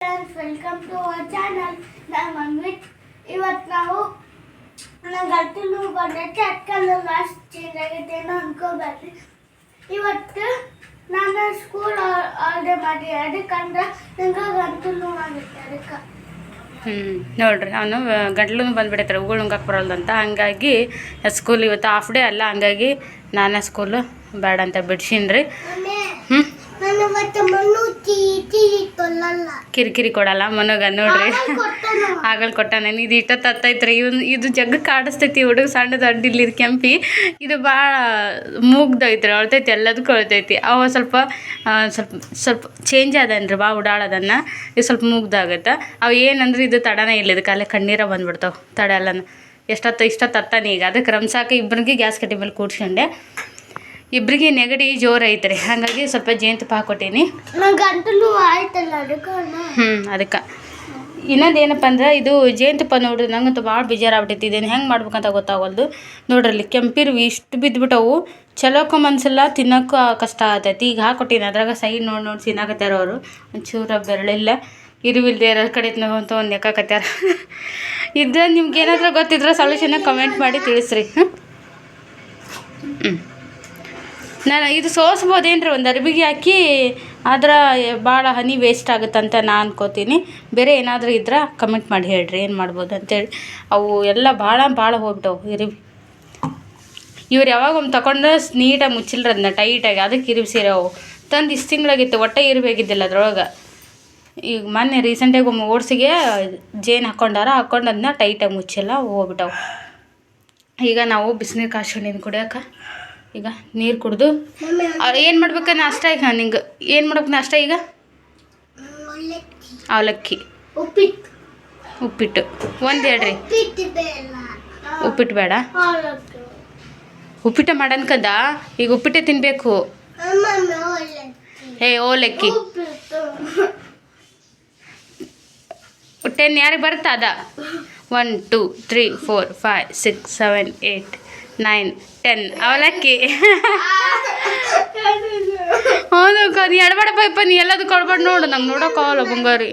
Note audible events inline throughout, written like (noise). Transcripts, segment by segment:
Welcome to our channel ನಾನು ಮನ್ವಿತ್ ಇವತ್ತು ನಾವು ನಂಗೆ ಅರ್ಥ ನೋವು ಬಂದೈತೆ ನನ್ನ ಚೇಂಜ್ ಆಗೈತೆ ಏನೋ ಅನ್ಕೋಬಾರ್ದು ಇವತ್ತು ನಾನು ಸ್ಕೂಲ್ ಆರ್ಡರ್ ಮಾಡಿ. ಅದಕ್ಕಂದ್ರೆ ನಂಗೆ ಗಂಟು ನೋವು ಆಗುತ್ತೆ ಅದಕ್ಕೆ. ಹ್ಞೂ ನೋಡ್ರಿ ಅವನು ಗಂಟ್ಲು ಬಂದ್ಬಿಡೈತ್ರಿ. ಉಗುಳು ನುಂಗಕ್ಕೆ ಬರಲ್ದಂತ ಹಂಗಾಗಿ ಸ್ಕೂಲ್ ಇವತ್ತು ಹಾಫ್ ಡೇ ಅಲ್ಲ. ಹಂಗಾಗಿ ನಾನೇ ಸ್ಕೂಲು ಬೇಡ ಅಂತ ಬಿಡ್ಸೀನಿ ರೀ ಹ್ಞೂ ಕಿರಿಕಿರಿ ಕೊಡಲ್ಲ ಮನಗ ನೋಡ್ರಿ. ಆಗಲ್ ಕೊಟ್ಟಾನೆ. ಇದು ಇಟ್ಟ ತತ್ತೈತ್ರಿ ಇವನ್ ಇದು ಜಗ್ಗ ಕಾಡಿಸ್ತೈತಿ ಹುಡುಗ ಸಣ್ಣದ ಅಡ್ಡಿಲಿ ಇದು ಕೆಂಪಿ. ಇದು ಭಾಳ ಮೂಗ್ದೈತ್ರಿ ಅಳ್ತೈತಿ ಎಲ್ಲದಕ್ಕೂ ಅಳ್ತೈತಿ. ಅವ ಸ್ವಲ್ಪ ಸ್ವಲ್ಪ ಸ್ವಲ್ಪ ಚೇಂಜ್ ಅದನ್ರಿ ಭಾಳ ಉಡಾಳದನ್ನ. ಇದು ಸ್ವಲ್ಪ ಮೂಗ್ದಾಗತ್ತೆ ಅವು ಏನಂದ್ರೆ ಇದು ತಡನೇ ಇಲ್ಲ ಇದಕ್ಕೆ ಅಲ್ಲೇ ಕಣ್ಣೀರ ಬಂದ್ಬಿಡ್ತಾವೆ ತಡೆಯಲ್ಲನ ಎಷ್ಟೊತ್ತು ಇಷ್ಟ ತತ್ತಾನೆ ಈಗ. ಅದಕ್ಕೆ ರಂಸಾಕ ಇಬ್ಬರಿಗೆ ಗ್ಯಾಸ್ ಕಟ್ಟಿ ಮೇಲೆ ಕೂಡ್ಸ್ಕೊಂಡೆ. ಇಬ್ಬರಿಗೆ ನೆಗಡಿ ಜೋರು ಐತ್ರಿ. ಹಾಗಾಗಿ ಸ್ವಲ್ಪ ಜೇನುತುಪ್ಪ ಅದಕ್ಕೆ ಹ್ಞೂ ಅದಕ್ಕೆ. ಇನ್ನೊಂದು ಏನಪ್ಪ ಅಂದ್ರೆ ಇದು ಜೇನುತುಪ್ಪ ನೋಡ್ರಿ ನಂಗಂತೂ ಭಾಳ ಬೇಜಾರಾಗ್ಬಿಟ್ಟೈತಿ. ಇದನ್ನು ಹೆಂಗೆ ಮಾಡ್ಬೇಕಂತ ಗೊತ್ತಾಗಲ್ದು ನೋಡ್ರಿ ಅಲ್ಲಿ ಕೆಂಪಿರ್ವಿ ಇಷ್ಟು ಬಿದ್ದುಬಿಟ್ಟವು ಚಲೋಕ ಮನ್ಸಲ್ಲ ತಿನ್ನೋಕ್ಕೂ ಕಷ್ಟ ಆಗತೈತಿ. ಈಗ ಹಾಕೊಟ್ಟಿನಿ ಅದ್ರಾಗ ಸೈಡ್ ನೋಡಿ ನೋಡಿ ತಿನ್ನಾಕತ್ಯಾರ ಅವರು. ಒಂಚೂರ ಬೆರಳಿಲ್ಲ. ಇರುವಿಲ್ದೆ ಇರೋ ಕಡೆ ಅಂತ ಒಂದು ನೆಕ್ಕಾಕತ್ಯಾರ ಇದ್ರೆ ನಿಮ್ಗೆ ಏನಾದರೂ ಗೊತ್ತಿದ್ರೆ ಸೊಲ್ಯೂಷನ್ ಕಮೆಂಟ್ ಮಾಡಿ ತಿಳಿಸ್ರಿ. ಹ್ಞೂ ಹ್ಞೂ ನಾನು ಇದು ಸೋಸ್ಬೋದೇನ್ರಿ ಒಂದು ಅರ್ಬಿಗೆ ಹಾಕಿ, ಆದ್ರೆ ಭಾಳ ಹನಿ ವೇಸ್ಟ್ ಆಗುತ್ತಂತ ನಾ ಅನ್ಕೋತೀನಿ. ಬೇರೆ ಏನಾದರೂ ಇದ್ರೆ ಕಮೆಂಟ್ ಮಾಡಿ ಹೇಳ್ರಿ, ಏನು ಮಾಡ್ಬೋದು ಅಂತೇಳಿ. ಅವು ಎಲ್ಲ ಭಾಳ ಭಾಳ ಹೋಗ್ಬಿಟ್ಟವು, ಇರಿವಿ. ಇವ್ರು ಯಾವಾಗ ಒಮ್ಮೆ ತಗೊಂಡು ನೀಟಾಗಿ ಮುಚ್ಚಿಲ್ರಿ ಅದನ್ನ ಟೈಟಾಗಿ ಅದಕ್ಕೆ ಇರಿವಿ ಸೀರೆ ಅವು. ತಂದು ಇಷ್ಟು ತಿಂಗಳಾಗಿತ್ತು, ಒಟ್ಟೆ ಇರಬೇಕಿದ್ದಿಲ್ಲ ಅದ್ರೊಳಗೆ. ಈಗ ಮೊನ್ನೆ ರೀಸೆಂಟಾಗಿ ಒಮ್ಮೆ ಓಡ್ಸಿಗೆ ಜೇನು ಹಾಕ್ಕೊಂಡಾರ ಹಾಕ್ಕೊಂಡು ಅದನ್ನ ಟೈಟಾಗಿ ಮುಚ್ಚಿಲ್ಲ, ಹೋಗ್ಬಿಟ್ಟವು. ಈಗ ನಾವು ಬಿಸಿನೀರು ಕಾಯ್ಸ್ಕೊಂಡಿದ್ದು ಕುಡಿಯೋಕೆ. ಈಗ ನೀರು ಕುಡಿದು. ಏನು ಮಾಡ್ಬೇಕು ನಾಷ್ಟ ಈಗ ನಿಂಗೆ? ಏನು ಮಾಡ್ಬೇಕು ನಾಷ್ಟ ಈಗ? ಅವಲಕ್ಕಿ. ಉಪ್ಪಿಟ್ಟು. ಉಪ್ಪಿಟ್ಟು. ಒಂದು ಹೇಳ್ರಿ. ಉಪ್ಪಿಟ್ಟು ಬೇಡ. ಉಪ್ಪಿಟ್ಟು ಮಾಡನ್ಕದ ಈಗ ಉಪ್ಪಿಟ್ಟೆ ತಿನ್ನಬೇಕು ಹೇ ಓಲಕ್ಕಿ ಟೆನ್ ಯಾರಿಗೆ ಬರುತ್ತಾ ಅದ? One two three four five six seven eight nine ten ಅವಲಕ್ಕಿ ಹೌದು ಅಕ್ಕ ನೀ ಎಡಬೇಡಪ್ಪ ಇಪ್ಪ ನೀ ಎಲ್ಲದು ಕೊಡ್ಬೇಡ ನೋಡು ನಂಗೆ ನೋಡೋಕ್ಕಾಗಲ್ಲ ಬಂಗಾರಿ.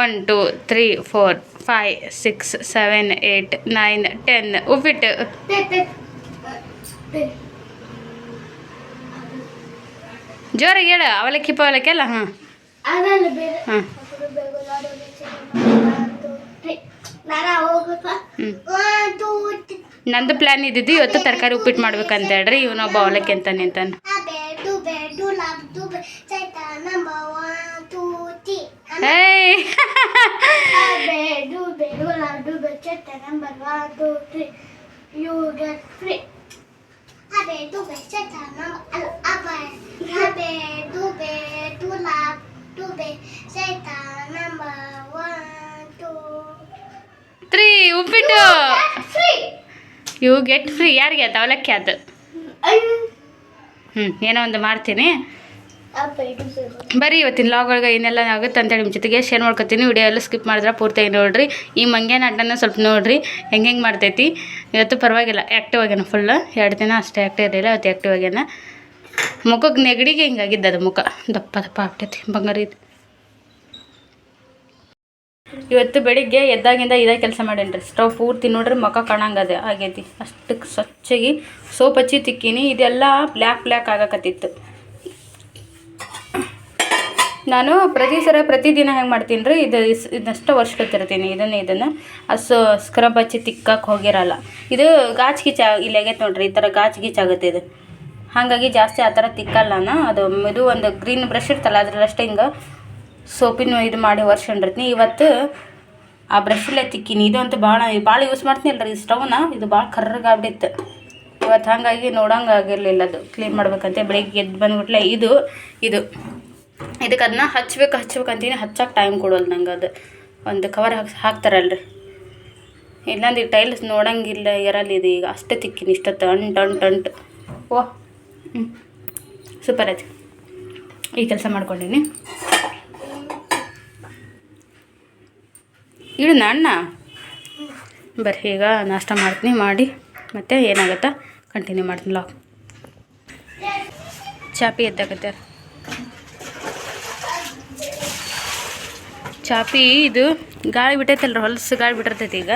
One two three four five six seven eight nine ten ಉಪ್ಪಿಟ್ಟು. ಜೋರಾಗಿ ಹೇಳು ಅವಲಕ್ಕಿ ಪವಲಕ್ಕಿ ಅಲ್ಲ ಹಾಂ. ಹಾಂ. ನಂದು ಪ್ಲ್ಯಾನ್ ಇದ್ದಿದ್ದು ಇವತ್ತು ತರಕಾರಿ ಉಪ್ಪಿಟ್ಟು ಮಾಡ್ಬೇಕಂತ ಹೇಳ್ರಿ ಒಬ್ಬ ಅವಲಕ್ಕಿ ಅಂತ ನಿಂತಾನೆ. Seta, number one, two, three uppittu. You get free ಯಾರಿಗೆ ಅದು? ಅವಲಕ್ಕಿ ಅದು. ಹ್ಞೂ ಏನೋ ಒಂದು ಮಾಡ್ತೀನಿ. ಬರೀ ಇವತ್ತಿನ ಲಾಗ್ ಒಳಗೆ ಏನೆಲ್ಲ ಆಗುತ್ತೆ ಅಂತೇಳಿ ನಿಮ್ಮ ಜೊತೆಗೆ ಶೇರ್ ಮಾಡ್ಕೊತೀನಿ. ವಿಡಿಯೋ ಎಲ್ಲ ಸ್ಕಿಪ್ ಮಾಡಿದ್ರೆ ಪೂರ್ತಿ ನೋಡ್ರಿ. ಈ ಮಂಗೇ ಅಡ್ಡನ ಸ್ವಲ್ಪ ನೋಡ್ರಿ. ಹೆಂಗೆ ಹೆಂಗೆ ಮಾಡ್ತೈತಿ. ಇವತ್ತು ಪರವಾಗಿಲ್ಲ ಆ್ಯಕ್ಟಿವ್ ಆಗ್ಯಾನ ಫುಲ್ ಎರಡು ದಿನ ಅಷ್ಟೇ ಆ್ಯಕ್ಟಿವ್ ಇರಲಿಲ್ಲ ಇವತ್ತು ಆ್ಯಕ್ಟಿವ್ ಆಗ್ಯಾನ ಮುಖಕ್ಕೆ ನೆಗಡಿಗೆ ಹಿಂಗಾಗಿದ್ದು ಅದು ಮುಖ. ದಪ್ಪ ದಪ್ಪ ಆಗ್ತೈತಿ ಬಂಗಾರ ಇದು ಇವತ್ತು ಬೆಳಿಗ್ಗೆ ಎದ್ದಾಗಿಂದ ಇದೇ ಕೆಲಸ ಮಾಡೇನ್ರಿ. ಸ್ಟವ್ ಪೂರ್ತಿ ನೋಡ್ರಿ ಮುಖ ಕಾಣಂಗದೆ ಆಗೈತಿ. ಅಷ್ಟಕ್ಕೆ ಸ್ವಚ್ಛಗಿ ಸೋಪ್ ಹಚ್ಚಿ ತಿಕ್ಕೀನಿ. ಇದೆಲ್ಲ ಬ್ಲ್ಯಾಕ್ ಬ್ಲ್ಯಾಕ್ ಆಗಕತ್ತಿತ್ತು. ನಾನು ಪ್ರತಿ ಸಲ ಪ್ರತಿದಿನ ಹೆಂಗೆ ಮಾಡ್ತೀನಿ ರೀ ಇದು ಇದನ್ನಷ್ಟು ವರ್ಷಕೊತಿರ್ತೀನಿ ಇದನ್ನು ಇದನ್ನು ಅಷ್ಟು ಸ್ಕ್ರಬ್ ಹಚ್ಚಿ ತಿಕ್ಕಕ್ಕೆ ಹೋಗಿರಲ್ಲ. ಇದು ಗಾಚ್ ಗೀಚ್ ಇಲ್ಲಿ ಆಗೈತೆ ನೋಡ್ರಿ. ಈ ಥರ ಗಾಚ್ ಗೀಚ್ ಆಗುತ್ತೆ ಇದು. ಹಾಗಾಗಿ ಜಾಸ್ತಿ ಆ ಥರ ತಿಕ್ಕಲ್ಲ ಅದು ಇದು ಒಂದು ಗ್ರೀನ್ ಬ್ರಷ್ ಇರ್ತಲ್ಲ, ಅದ್ರಲ್ಲಷ್ಟೇ ಹಿಂಗೆ ಸೋಪಿನ ಇದು ಮಾಡಿ ಒರ್ಸ್ಕೊಂಡಿರ್ತೀನಿ. ಇವತ್ತು ಆ ಬ್ರಷಲ್ಲೇ ತಿಕ್ಕಿನಿ. ಇದಂತೂ ಭಾಳ ಭಾಳ ಯೂಸ್ ಮಾಡ್ತೀನಿ ಈ ಸ್ಟವ್ನ ಇದು ಭಾಳ ಕರ್ರಗಾಗ್ಬಿಟ್ಟಿತ್ತು ಇವತ್ತು ಹಾಗಾಗಿ ನೋಡಂಗೆ ಆಗಿರಲಿಲ್ಲ ಅದು. ಕ್ಲೀನ್ ಮಾಡ್ಬೇಕಂತೆ. ಬೆಳಿಗ್ಗೆ ಎದ್ದು ಬಂದ್ಬಿಟ್ಲೆ ಇದು ಇದು. ಇದಕ್ಕೆ ಅದನ್ನ ಹಚ್ಬೇಕು ಹಚ್ಬೇಕು ಅಂತೀನಿ ಹಚ್ಚಕ್ಕೆ ಟೈಮ್ ಕೊಡೋಲ್ಲ ನಂಗೆ ಅದು. ಒಂದು ಕವರ್ ಹಾಕಿ, ಹಾಕ್ತಾರಲ್ರಿ. ಇಲ್ಲಾಂದ್ರೆ ಈ ಟೈಲ್ಸ್ ನೋಡಂಗಿಲ್ಲ ಇರಲ್ಲ ಇದು ಈಗ. ಅಷ್ಟೇ ತಿಕ್ಕಿನಿ ಇಷ್ಟೊತ್ತು. ಅಂಟು ಅಂಟು ಅಂಟು. ಓ ಹ್ಞೂ ಸೂಪರ್ ಆಯ್ತು. ಈ ಕೆಲಸ ಮಾಡ್ಕೊಂಡೀನಿ. ಇಡು ಅಣ್ಣ. ಬರ್ರಿ, ಈಗ ನಾಷ್ಟ ಮಾಡ್ತೀನಿ, ಮಾಡಿ. ಮತ್ತು ಏನಾಗುತ್ತೆ? ಕಂಟಿನ್ಯೂ ಮಾಡ್ತೀನಿ ಲಾಕ್ ಚಾಪಿ ಎದ್ದಾಗತ್ತೆ. ಚಾಪಿ ಇದು ಗಾಳಿ ಬಿಟ್ಟೈತಲ್ರಿ, ಹೊಲಸು ಗಾಳಿ ಬಿಟ್ಟಿರ್ತೈತಿ ಈಗ.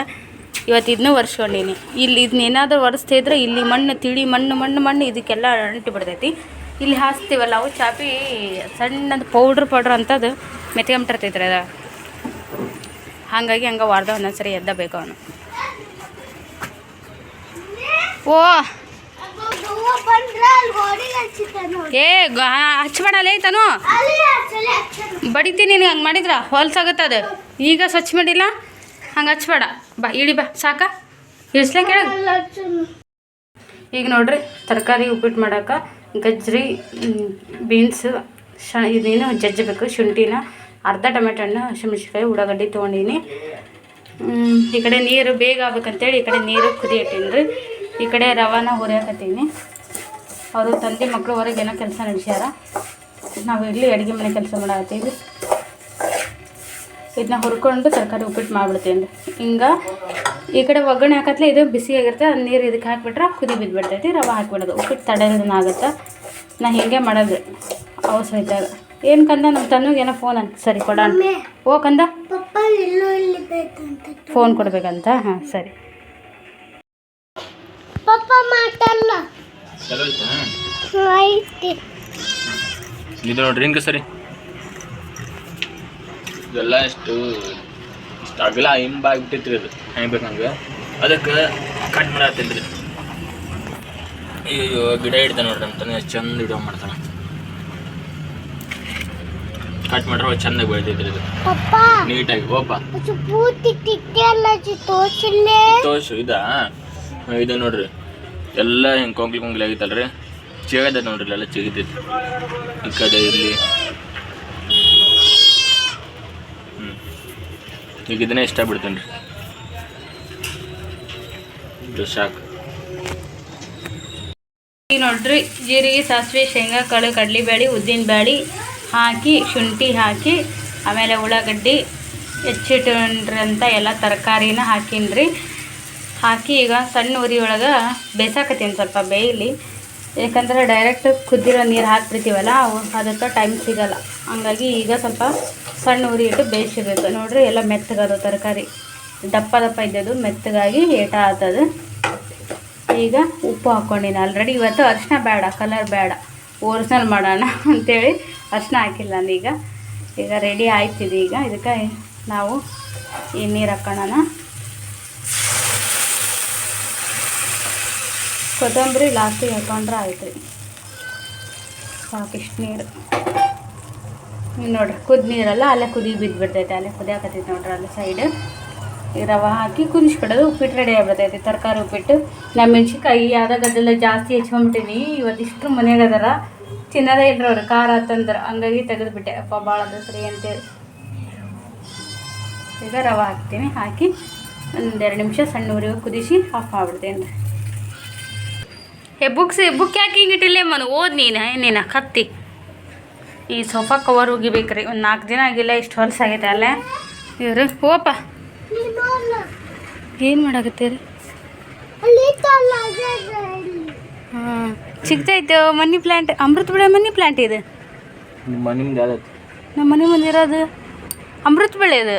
ಇವತ್ತು ಇದನ್ನೂ ಒರೆಸ್ಕೊಂಡೀನಿ. ಇಲ್ಲಿ ಇದನ್ನ ಏನಾದರೂ ಒರೆಸ್ತಾ ಇದ್ರೆ ಇಲ್ಲಿ ಮಣ್ಣು, ತಿಳಿ ಮಣ್ಣು ಮಣ್ಣು ಮಣ್ಣು ಇದಕ್ಕೆಲ್ಲ ಅಂಟಿ ಬಿಡ್ತೈತಿ. ಇಲ್ಲಿ ಹಾಸ್ತೀವಲ್ಲ, ಅವು ಚಾಪಿ ಸಣ್ಣದು ಪೌಡ್ರ್ ಪೌಡ್ರ್ ಅಂತದು ಮೆತ್ಕೊಂಬಿಟ್ಟಿರ್ತೈತ್ರಿ ಅದ. ಹಾಗಾಗಿ ಹಂಗೆ ವಾರದ ಒಂದೊಂದು ಸರಿ ಎದ್ದ ಬೇಕು ಅವನು. ಓ! ಏ ಐತನು ಅಲ್ಲಿ ಬಡಿತೀನಿ ಹಂಗೆ ಮಾಡಿದ್ರ? ಹೊಲ್ಸಾಗುತ್ತೆ ಅದು. ಈಗ ಸ್ವಚ್ಛ ಮಾಡಿಲ್ಲ? ಹಂಗೆ ಹಚ್ಬೇಡ ಬಾ, ಇಳಿ ಬಾ, ಸಾಕ. ಇಳಿಸ್ಲೇ ಕೇಳ. ಈಗ ನೋಡ್ರಿ, ತರಕಾರಿ ಉಪ್ಪಿಟ್ಟು ಮಾಡೋಕೆ ಗಜ್ಜರಿ ಬೀನ್ಸ್ ಶ ಇದೇನು ಜಜ್ಜಬೇಕು, ಶುಂಠಿನ. ಅರ್ಧ ಟೊಮೆಟೊ ಹಣ್ಣು, ಹಸಿಮೆಣ್ಸಿನ್ಕಾಯಿ, ಉಳ್ಳಾಗಡ್ಡಿ ತೊಗೊಂಡೀನಿ. ಈ ಕಡೆ ನೀರು ಬೇಗ ಆಗ್ಬೇಕಂತೇಳಿ ಈ ಕಡೆ ನೀರು ಕುದಿ ಇಟ್ಟೀನಿ ರೀ ಈ ಕಡೆ ರವಾನ ಹುರಿಯಾಕತ್ತೀನಿ. ಅವರು ತಂದೆ ಮಕ್ಕಳು ಹೊರಗೆ ಏನೋ ಕೆಲಸ ನಡೆಸ್ಯಾರ. ನಾವು ಇಲ್ಲಿ ಅಡುಗೆ ಮನೆ ಕೆಲಸ ಮಾಡಾಕತ್ತೀವಿ. ಇದನ್ನ ಹುರ್ಕೊಂಡು ತರಕಾರಿ ಉಪ್ಪಿಟ್ಟು ಮಾಡ್ಬಿಡ್ತೀನಿ ಹಿಂಗೆ ಈ ಕಡೆ ಒಗ್ಗರಣೆ ಹಾಕತ್ಲೆ ಇದು ಬಿಸಿ ಆಗಿರುತ್ತೆ ಅದು ನೀರು ಇದಕ್ಕೆ ಹಾಕ್ಬಿಟ್ರೆ ಕುದಿ ಬಿದ್ದುಬಿಡ್ತೈತಿ ರವೆ ಹಾಕ್ಬಿಡೋದು. ಉಪ್ಪಿಟ್ಟು ತಡೆಯೋದನ್ನ ಆಗುತ್ತೆ? ನಾ ಹಿಂಗೆ ಮಾಡೋದು. ಅವಸರ ಇದ್ದಾಗ ಏನು ಕಂದ? ನಮ್ಮ ತನ್ನುಗೆ ಏನೋ ಫೋನ್ ಅಂತ. ಸರಿ ಕೊಡ ಓ ಕಂದ? ಫೋನ್ ಕೊಡ್ಬೇಕಂತ? ಹಾಂ ಸರಿ. ಪಪ್ಪ ಮಾತಲ್ಲ ಇದು ನೋಡ್ರಿ ಹಿಂಗೆ ಸರಿ. ಇದೆಲ್ಲ ಎಷ್ಟು ಇಷ್ಟು ಅಗಲ ಹಿಂಬಾಗ್ಬಿಟ್ಟೈತ್ರಿ ಅದು. ಹೆಂಗೆ ಬೇಕು ಹಂಗೆ ಅದಕ್ಕೆ ಕಟ್ ಮಾಡತ್ತೈತ್ರಿ ಅಯ್ಯೋ ಗಿಡ ಹಿಡ್ತಾನೆ ನೋಡ್ರಿ ಅಂತಾನೆ ಎಷ್ಟು ಚಂದ ವಿಡಿಯೋ ಮಾಡ್ತಾನೆ. ಕಟ್ ಮಾಡ್ರೆ ಇದು. ಪಪ್ಪ! ನೀಟಾಗಿ ಓಪ ಅದು ಪೂರ್ತಿ ತಿಕ್ಕೆ ಅಲ್ಲ ಜಿ ತೋರ್ಸಿಲ್ಲೇ? ತೋರ್ಸು ಇದಾ? ಇದು ನೋಡ್ರಿ. ಎಲ್ಲ ಹಿಂಗೆ ಕೊಂಗ್ಲಿ ಕೊಂಗ್ಲಿ ಆಗಿತ್ತಲ್ರಿ. ಚಿಗದ ನೋಡ್ರಿ ಎಲ್ಲ ಚಿಗಿತೈತಿ ಈ ಕಡೆ ಇಲ್ಲಿ ಹ್ಞೂ ಈಗ ಇದನ್ನೇ ಇಷ್ಟ ಬಿಡ್ತೇನೆ ರೀ. ಇದು ಸಾಕು. ಈಗ ನೋಡ್ರಿ ಜೀರಿಗೆ ಸಾಸಿವೆ ಶೇಂಗಾ ಕಾಳು ಬ್ಯಾಳಿ ಉದ್ದಿನ ಬೇಳೆ ಹಾಕಿ, ಶುಂಠಿ ಹಾಕಿ, ಆಮೇಲೆ ಉಳ್ಳಾಗಡ್ಡಿ ಹೆಚ್ಚಿಟ್ಕೊಂಡ್ರಂತ ಎಲ್ಲ ತರಕಾರಿನ ಹಾಕೀನಿ ಹಾಕಿ ಈಗ ಸಣ್ಣ ಉರಿ ಒಳಗೆ ಬೇಸಾಕತ್ತೀನಿ ಸ್ವಲ್ಪ ಬೇಯಲಿ. ಯಾಕಂದ್ರೆ ಡೈರೆಕ್ಟ್ ಕುದ್ದಿರೋ ನೀರು ಹಾಕ್ಬಿಡ್ತೀವಲ್ಲ ಅದಕ್ಕೆ ಟೈಮ್ ಸಿಗಲ್ಲ. ಹಂಗಾಗಿ ಈಗ ಸ್ವಲ್ಪ ಸಣ್ಣ ಉರಿ ಇಟ್ಟು ಬೇಯಿಸಿರ್ಬೇಕು ನೋಡಿರಿ ಎಲ್ಲ ಮೆತ್ತಗದು ತರಕಾರಿ. ದಪ್ಪ ದಪ್ಪ ಇದ್ದದ್ದು ಮೆತ್ತಗಾಗಿ ಏಟ ಆಗ್ತದೆ. ಈಗ ಉಪ್ಪು ಹಾಕ್ಕೊಂಡಿನಿ ಆಲ್ರೆಡಿ ಇವತ್ತು ಅರಿಶಿನ ಬೇಡ ಕಲರ್ ಬೇಡ. ಒರಿಜಿನಲ್ ಮಾಡೋಣ ಅಂತೇಳಿ ಅರ್ಶಿನ ಹಾಕಿಲ್ಲ ನಾನೀಗ. ಈಗ ರೆಡಿ ಆಯ್ತಿದೆ ಈಗ. ಇದಕ್ಕೆ ನಾವು ಈ ನೀರು ಹಾಕೋಣ ಕೊತ್ತಂಬರಿ ಲಾಸ್ಟಿಗೆ ಹಾಕೊಂಡ್ರೆ ಆಯ್ತು. ರೀ ಸಾಕಿಷ್ಟು ನೀರು. ನೋಡ್ರಿ ಕುದ್ ನೀರಲ್ಲ, ಅಲ್ಲೇ ಕುದಿ ಬಿದ್ದುಬಿಡ್ತೈತೆ ಅಲ್ಲೇ ಕುದಿಯಾಕತ್ತೈತೆ ನೋಡ್ರಿ ಅಲ್ಲೇ ಸೈಡ್ ಈ ರವೆ ಹಾಕಿ ಕುದಿಸ್ಬಿಡೋದು ಉಪ್ಪಿಟ್ಟು ರೆಡಿ ಆಗ್ಬಿಡ್ತೈತಿ. ತರಕಾರಿ ಉಪ್ಪಿಟ್ಟು. ನಮ್ಮ ಮೆಣ್ಸಿನ್ಕಾಯಿ ಗದ್ದೆಲ್ಲ ಜಾಸ್ತಿ ಹೆಚ್ಕೊಂಬಿಟ್ಟಿನಿ ಇವತ್ತಿಷ್ಟು ಮನ್ಯಾಗ ಅದರ. ತಿನ್ನೋದೇ ಇಲ್ರಿ ಅವ್ರು. ಖಾರ ತಂದ್ರೆ. ಹಂಗಾಗಿ ತೆಗೆದುಬಿಟ್ಟೆ. ಅಪ್ಪ ಭಾಳ ಸರಿ ಅಂತೇಳಿ. ಈಗ ರವೆ ಹಾಕ್ತೀನಿ. ಹಾಕಿ ಒಂದೆರಡು ನಿಮಿಷ ಸಣ್ಣ ಉರಿ ಕುದಿಸಿ ಆಫ್ ಮಾಡ್ಬಿಡ್ತೇನೆ ರೀ ಏ ಬುಕ್ಸ್ ಬುಕ್ ಯಾಕೆ ಹಿಂಗೆ ಇಟ್ಟಿಲ್ಲೇ ಮನು? ಓದ್ ನೀನು ನೀನು? ಕತ್ತಿ. ಈ ಸೋಫಾ ಕವರ್ ಒಗಿಬೇಕ್ರಿ ಒಂದು ನಾಲ್ಕು ದಿನ ಆಗಿಲ್ಲ, ಇಷ್ಟು ಹೊಲಸಾಗೈತೆ ಅಲ್ಲೇ. ಇವ್ರಿ, ಹೋಪ. ಏನು ಮಾಡಾಕತ್ತೀರಿ ಹಾಂ ಸಿಗ್ತೈತೆ ಮನಿ ಪ್ಲ್ಯಾಂಟ್ ಅಮೃತ ಬೆಳೆ ಮನಿ ಪ್ಲ್ಯಾಂಟ್ ಇದೆ. ನಿಮ್ಮ ನಿಮ್ದು ಯಾವ್ದು ನಮ್ಮ ಮನೆ ಮುಂದೆ ಇರೋದು ಅಮೃತ ಬೆಳೆ ಅದು.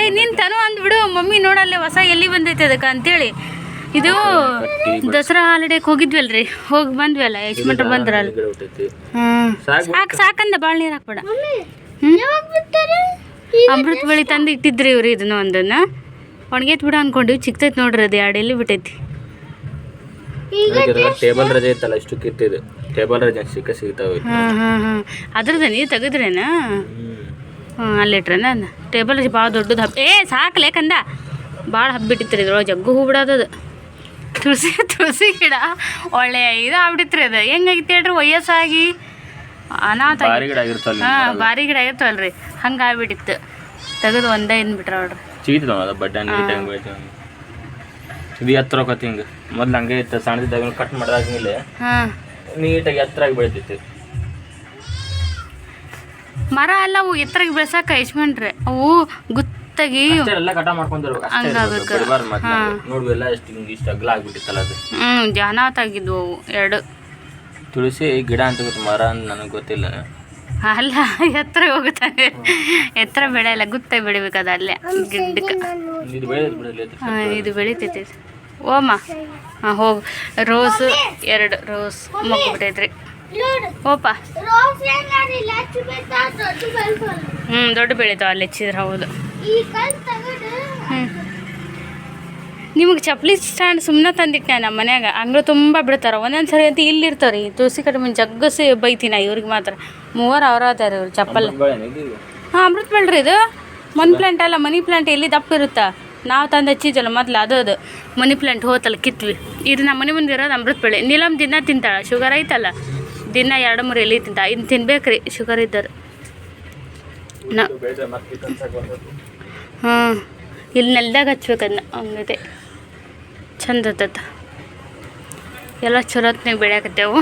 ಏ ನೀನು ತನು ಅಂದ್ಬಿಡು ಮಮ್ಮಿ ನೋಡಲ್ಲೇ ಹೊಸ ಎಲ್ಲಿ ಬಂದೈತೆ ಅದಕ್ಕೆ ಅಂತೇಳಿ. ಇದು ದಸರಾ ಹಾಲಿಡೇಗೆ ಹೋಗಿದ್ವಲ್ರಿ ಹೋಗಿ ಬಂದ್ವಲ್ಲ ಯಜಮಾನ್ರು ಬಂದ್ರಲ್ಲ. ಹ್ಞೂ ಸಾಕು ಸಾಕಂದ ಭಾಳ ನೀರು ಹಾಕ್ಬೇಡ. ಹ್ಞೂ ಅಮೃತ ಬಳಿ ತಂದು ಇಟ್ಟಿದ್ರಿ ಇವ್ರಿ ಇದನ್ನ ಒಂದನ್ನ? ಒಣಗೇತ್ ಬಿಡ ಅನ್ಕೊಂಡಿವಿ ಚಿಕ್ತೈತೆ ನೋಡ್ರಿ ಅದು ಎರಡು ಎಲ್ಲಿ ಬಿಟ್ಟೈತಿ. ಟೇಬಲ್ ರಜೆ ಇತ್ತಲ್ಲ ಇಷ್ಟು ಕಿತ್ತಿದು ಟೇಬಲ್ ರಜೆ ಸಿಕ್ಕ ಸಿಗ್ತಾವೆ ಹಾಂ ಹಾಂ ಹಾಂ. ಅದ್ರದ್ದು ನೀರು ತೆಗೆದ್ರೇನಾ? ಅಲ್ಲಿಟ್ರೇನ ಟೇಬಲ್ ಭಾಳ ದೊಡ್ಡದು ಹಬ್ಬ ಏ ಸಾಕ್ಲೆ ಕಂದ. ಭಾಳ ಹಬ್ಬಿಟ್ಟಿತ್ತು ರೀ ಇದ್ರೊಳಗೆ ಜಗ್ಗು ಹೂ ಬಿಡೋದು ತುಳಸಿ ತುಳಸಿ ಗಿಡ. ಒಳ್ಳೆ ಇದು ಆಗ್ಬಿಟ್ಟಿತ್ತು ಅದು. ಹೆಂಗಾಗಿತ್ತು ಹೇಳ್ರಿ ವಯಸ್ಸಾಗಿ? ಅನಾಥ ಭಾರಿ ಗಿಡ ಆಗಿರ್ತಲ್ಲ ಹಾಂ ಭಾರಿ ಗಿಡ ಆಗಿರ್ತವಲ್ರಿ ಹಂಗೆ ಆಗ್ಬಿಟ್ಟಿತ್ತು ತೆಗೆದು ಒಂದೇ ಇಂದ್ಬಿಟ್ರೆ ನೋಡ್ರಿ ಚೀತಿದ್ವ ಅದು ಬಡ್ಡೆ ನೀಟಾಗಿ ಇದು ಎತ್ತರ ಹೋಗತ್ತೆ ಹಿಂಗೆ. ಮೊದ್ಲು ಹಂಗೆ ಇತ್ತು ಸಣ್ಣದಿದ್ದಾಗ ಕಟ್ ಮಾಡಿದಾಗಿಲ್ಲ ಹಾಂ. ನೀಟಾಗಿ ಎತ್ತರಾಗಿ ಬೆಳಿತಿತ್ತು ಮರ ಎಲ್ಲ ಅವು ಎತ್ತರಕ್ಕೆ ಬೆಳ್ಸಾಕ ಯಜಮಾನ್ರೆ ಅವು ಗುತ್ತಾಗಿ ಎಲ್ಲ ಕಟ ಮಾಡ್ಕೊಂಡಿರ್ಬೇಕು ನೋಡುವ ಎಲ್ಲ ಎಷ್ಟು ಹಿಂಗೆ ಇಷ್ಟು ಅಗ್ಲ ಆಗ್ಬಿಟ್ಟಿತ್ತಲ್ಲ ಅದು. ಹ್ಞೂ ಜಾನಾತ್ ಆಗಿದ್ವು ಅವು ಎರಡು. ತುಳಸಿ ಗಿಡ ಅಂತ ಗೊತ್ತು ಮರ ಅಂತ ನನಗೆ ಗೊತ್ತಿಲ್ಲ. ಅಲ್ಲ ಎತ್ತರ ಹೋಗುತ್ತೆ ಎತ್ತರ ಬೆಳೆಯಲ್ಲ ಗುತ್ತಾಗಿ ಬೆಳಿಬೇಕದ ಅಲ್ಲೇ ಗಿಡಕ್ಕೆ. ಇದು. ಹಾಂ ಇದು ಬೆಳಿತೈತಿ. ಓಮ ಹಾಂ ಹೋಗು. ರೋಸ್ ಎರಡು ರೋಸ್ ಮುಗ್ಬಿಟ್ಟೈತ್ರಿ ಓಪ. ಹ್ಞೂ ದೊಡ್ಡ ಬೆಳಿತಾವ ಅಲ್ಲಿ ಹೆಚ್ಚಿದ್ರೆ ಹೌದು. ಹ್ಞೂ ನಿಮಗೆ ಚಪ್ಪಲಿ ಸ್ಟ್ಯಾಂಡ್ ಸುಮ್ಮನೆ ತಂದಿಟ್ಟೆ ನಮ್ಮ ಮನ್ಯಾಗ. ಅಂಗ್ಳು ತುಂಬ ಬಿಡ್ತಾರೆ. ಒಂದೊಂದು ಸರಿ ಅಂತ ಇಲ್ಲಿ ಇರ್ತಾರೆ ರೀ ತುಳಸಿ ಕಡಿಮೆ ಜಗ್ಗಸಿ ಬೈತೀನಿ ಇವ್ರಿಗೆ ಮಾತ್ರ. ಮೂವರು ಅವ್ರ ಅದಾರ ಇವ್ರು ಚಪ್ಪಲ್. ಹಾಂ, ಅಮೃತ ಬೆಳ್ರಿ ಇದು. ಮನಿ ಪ್ಲಾಂಟ್ ಅಲ್ಲ, ಮನಿ ಪ್ಲಾಂಟ್ ಎಲ್ಲಿ ದಪ್ಪ ಇರುತ್ತಾ? ನಾವು ತಂದು ಹಚ್ಚಿದ್ದಲ್ಲ ಮೊದಲು ಅದು ಅದು. ಮನಿ ಪ್ಲಾಂಟ್ ಹೋತಲ್ಲ ಕಿತ್ವಿ. ಇದು ನಮ್ಮ ಮನೆ ಮುಂದೆ ಇರೋದು ಅಮೃತ ಬೆಳೆ. ನೀಲಮ್ ದಿನ ತಿಂತಾಳೆ. ಶುಗರ್ ಐತಲ್ಲ? ದಿನ ಎರಡು ಮೂರು ಎಲ್ಲಿ ತಿಂತ ಇನ್ನು ತಿನ್ಬೇಕ್ರಿ. ಶುಗರ್ ಇದ್ದರು. ನಾ. ಹಾಂ ಇಲ್ಲಿ ನೆಲ್ದಾಗ ಹಚ್ಬೇಕನ್ನ ಹಂಗೈತೆ. ಚಂದ ಆತದ ಎಲ್ಲ ಚಲೋತ್ನಾಗ ಬೆಳೆಯಾಕತ್ತೇವು.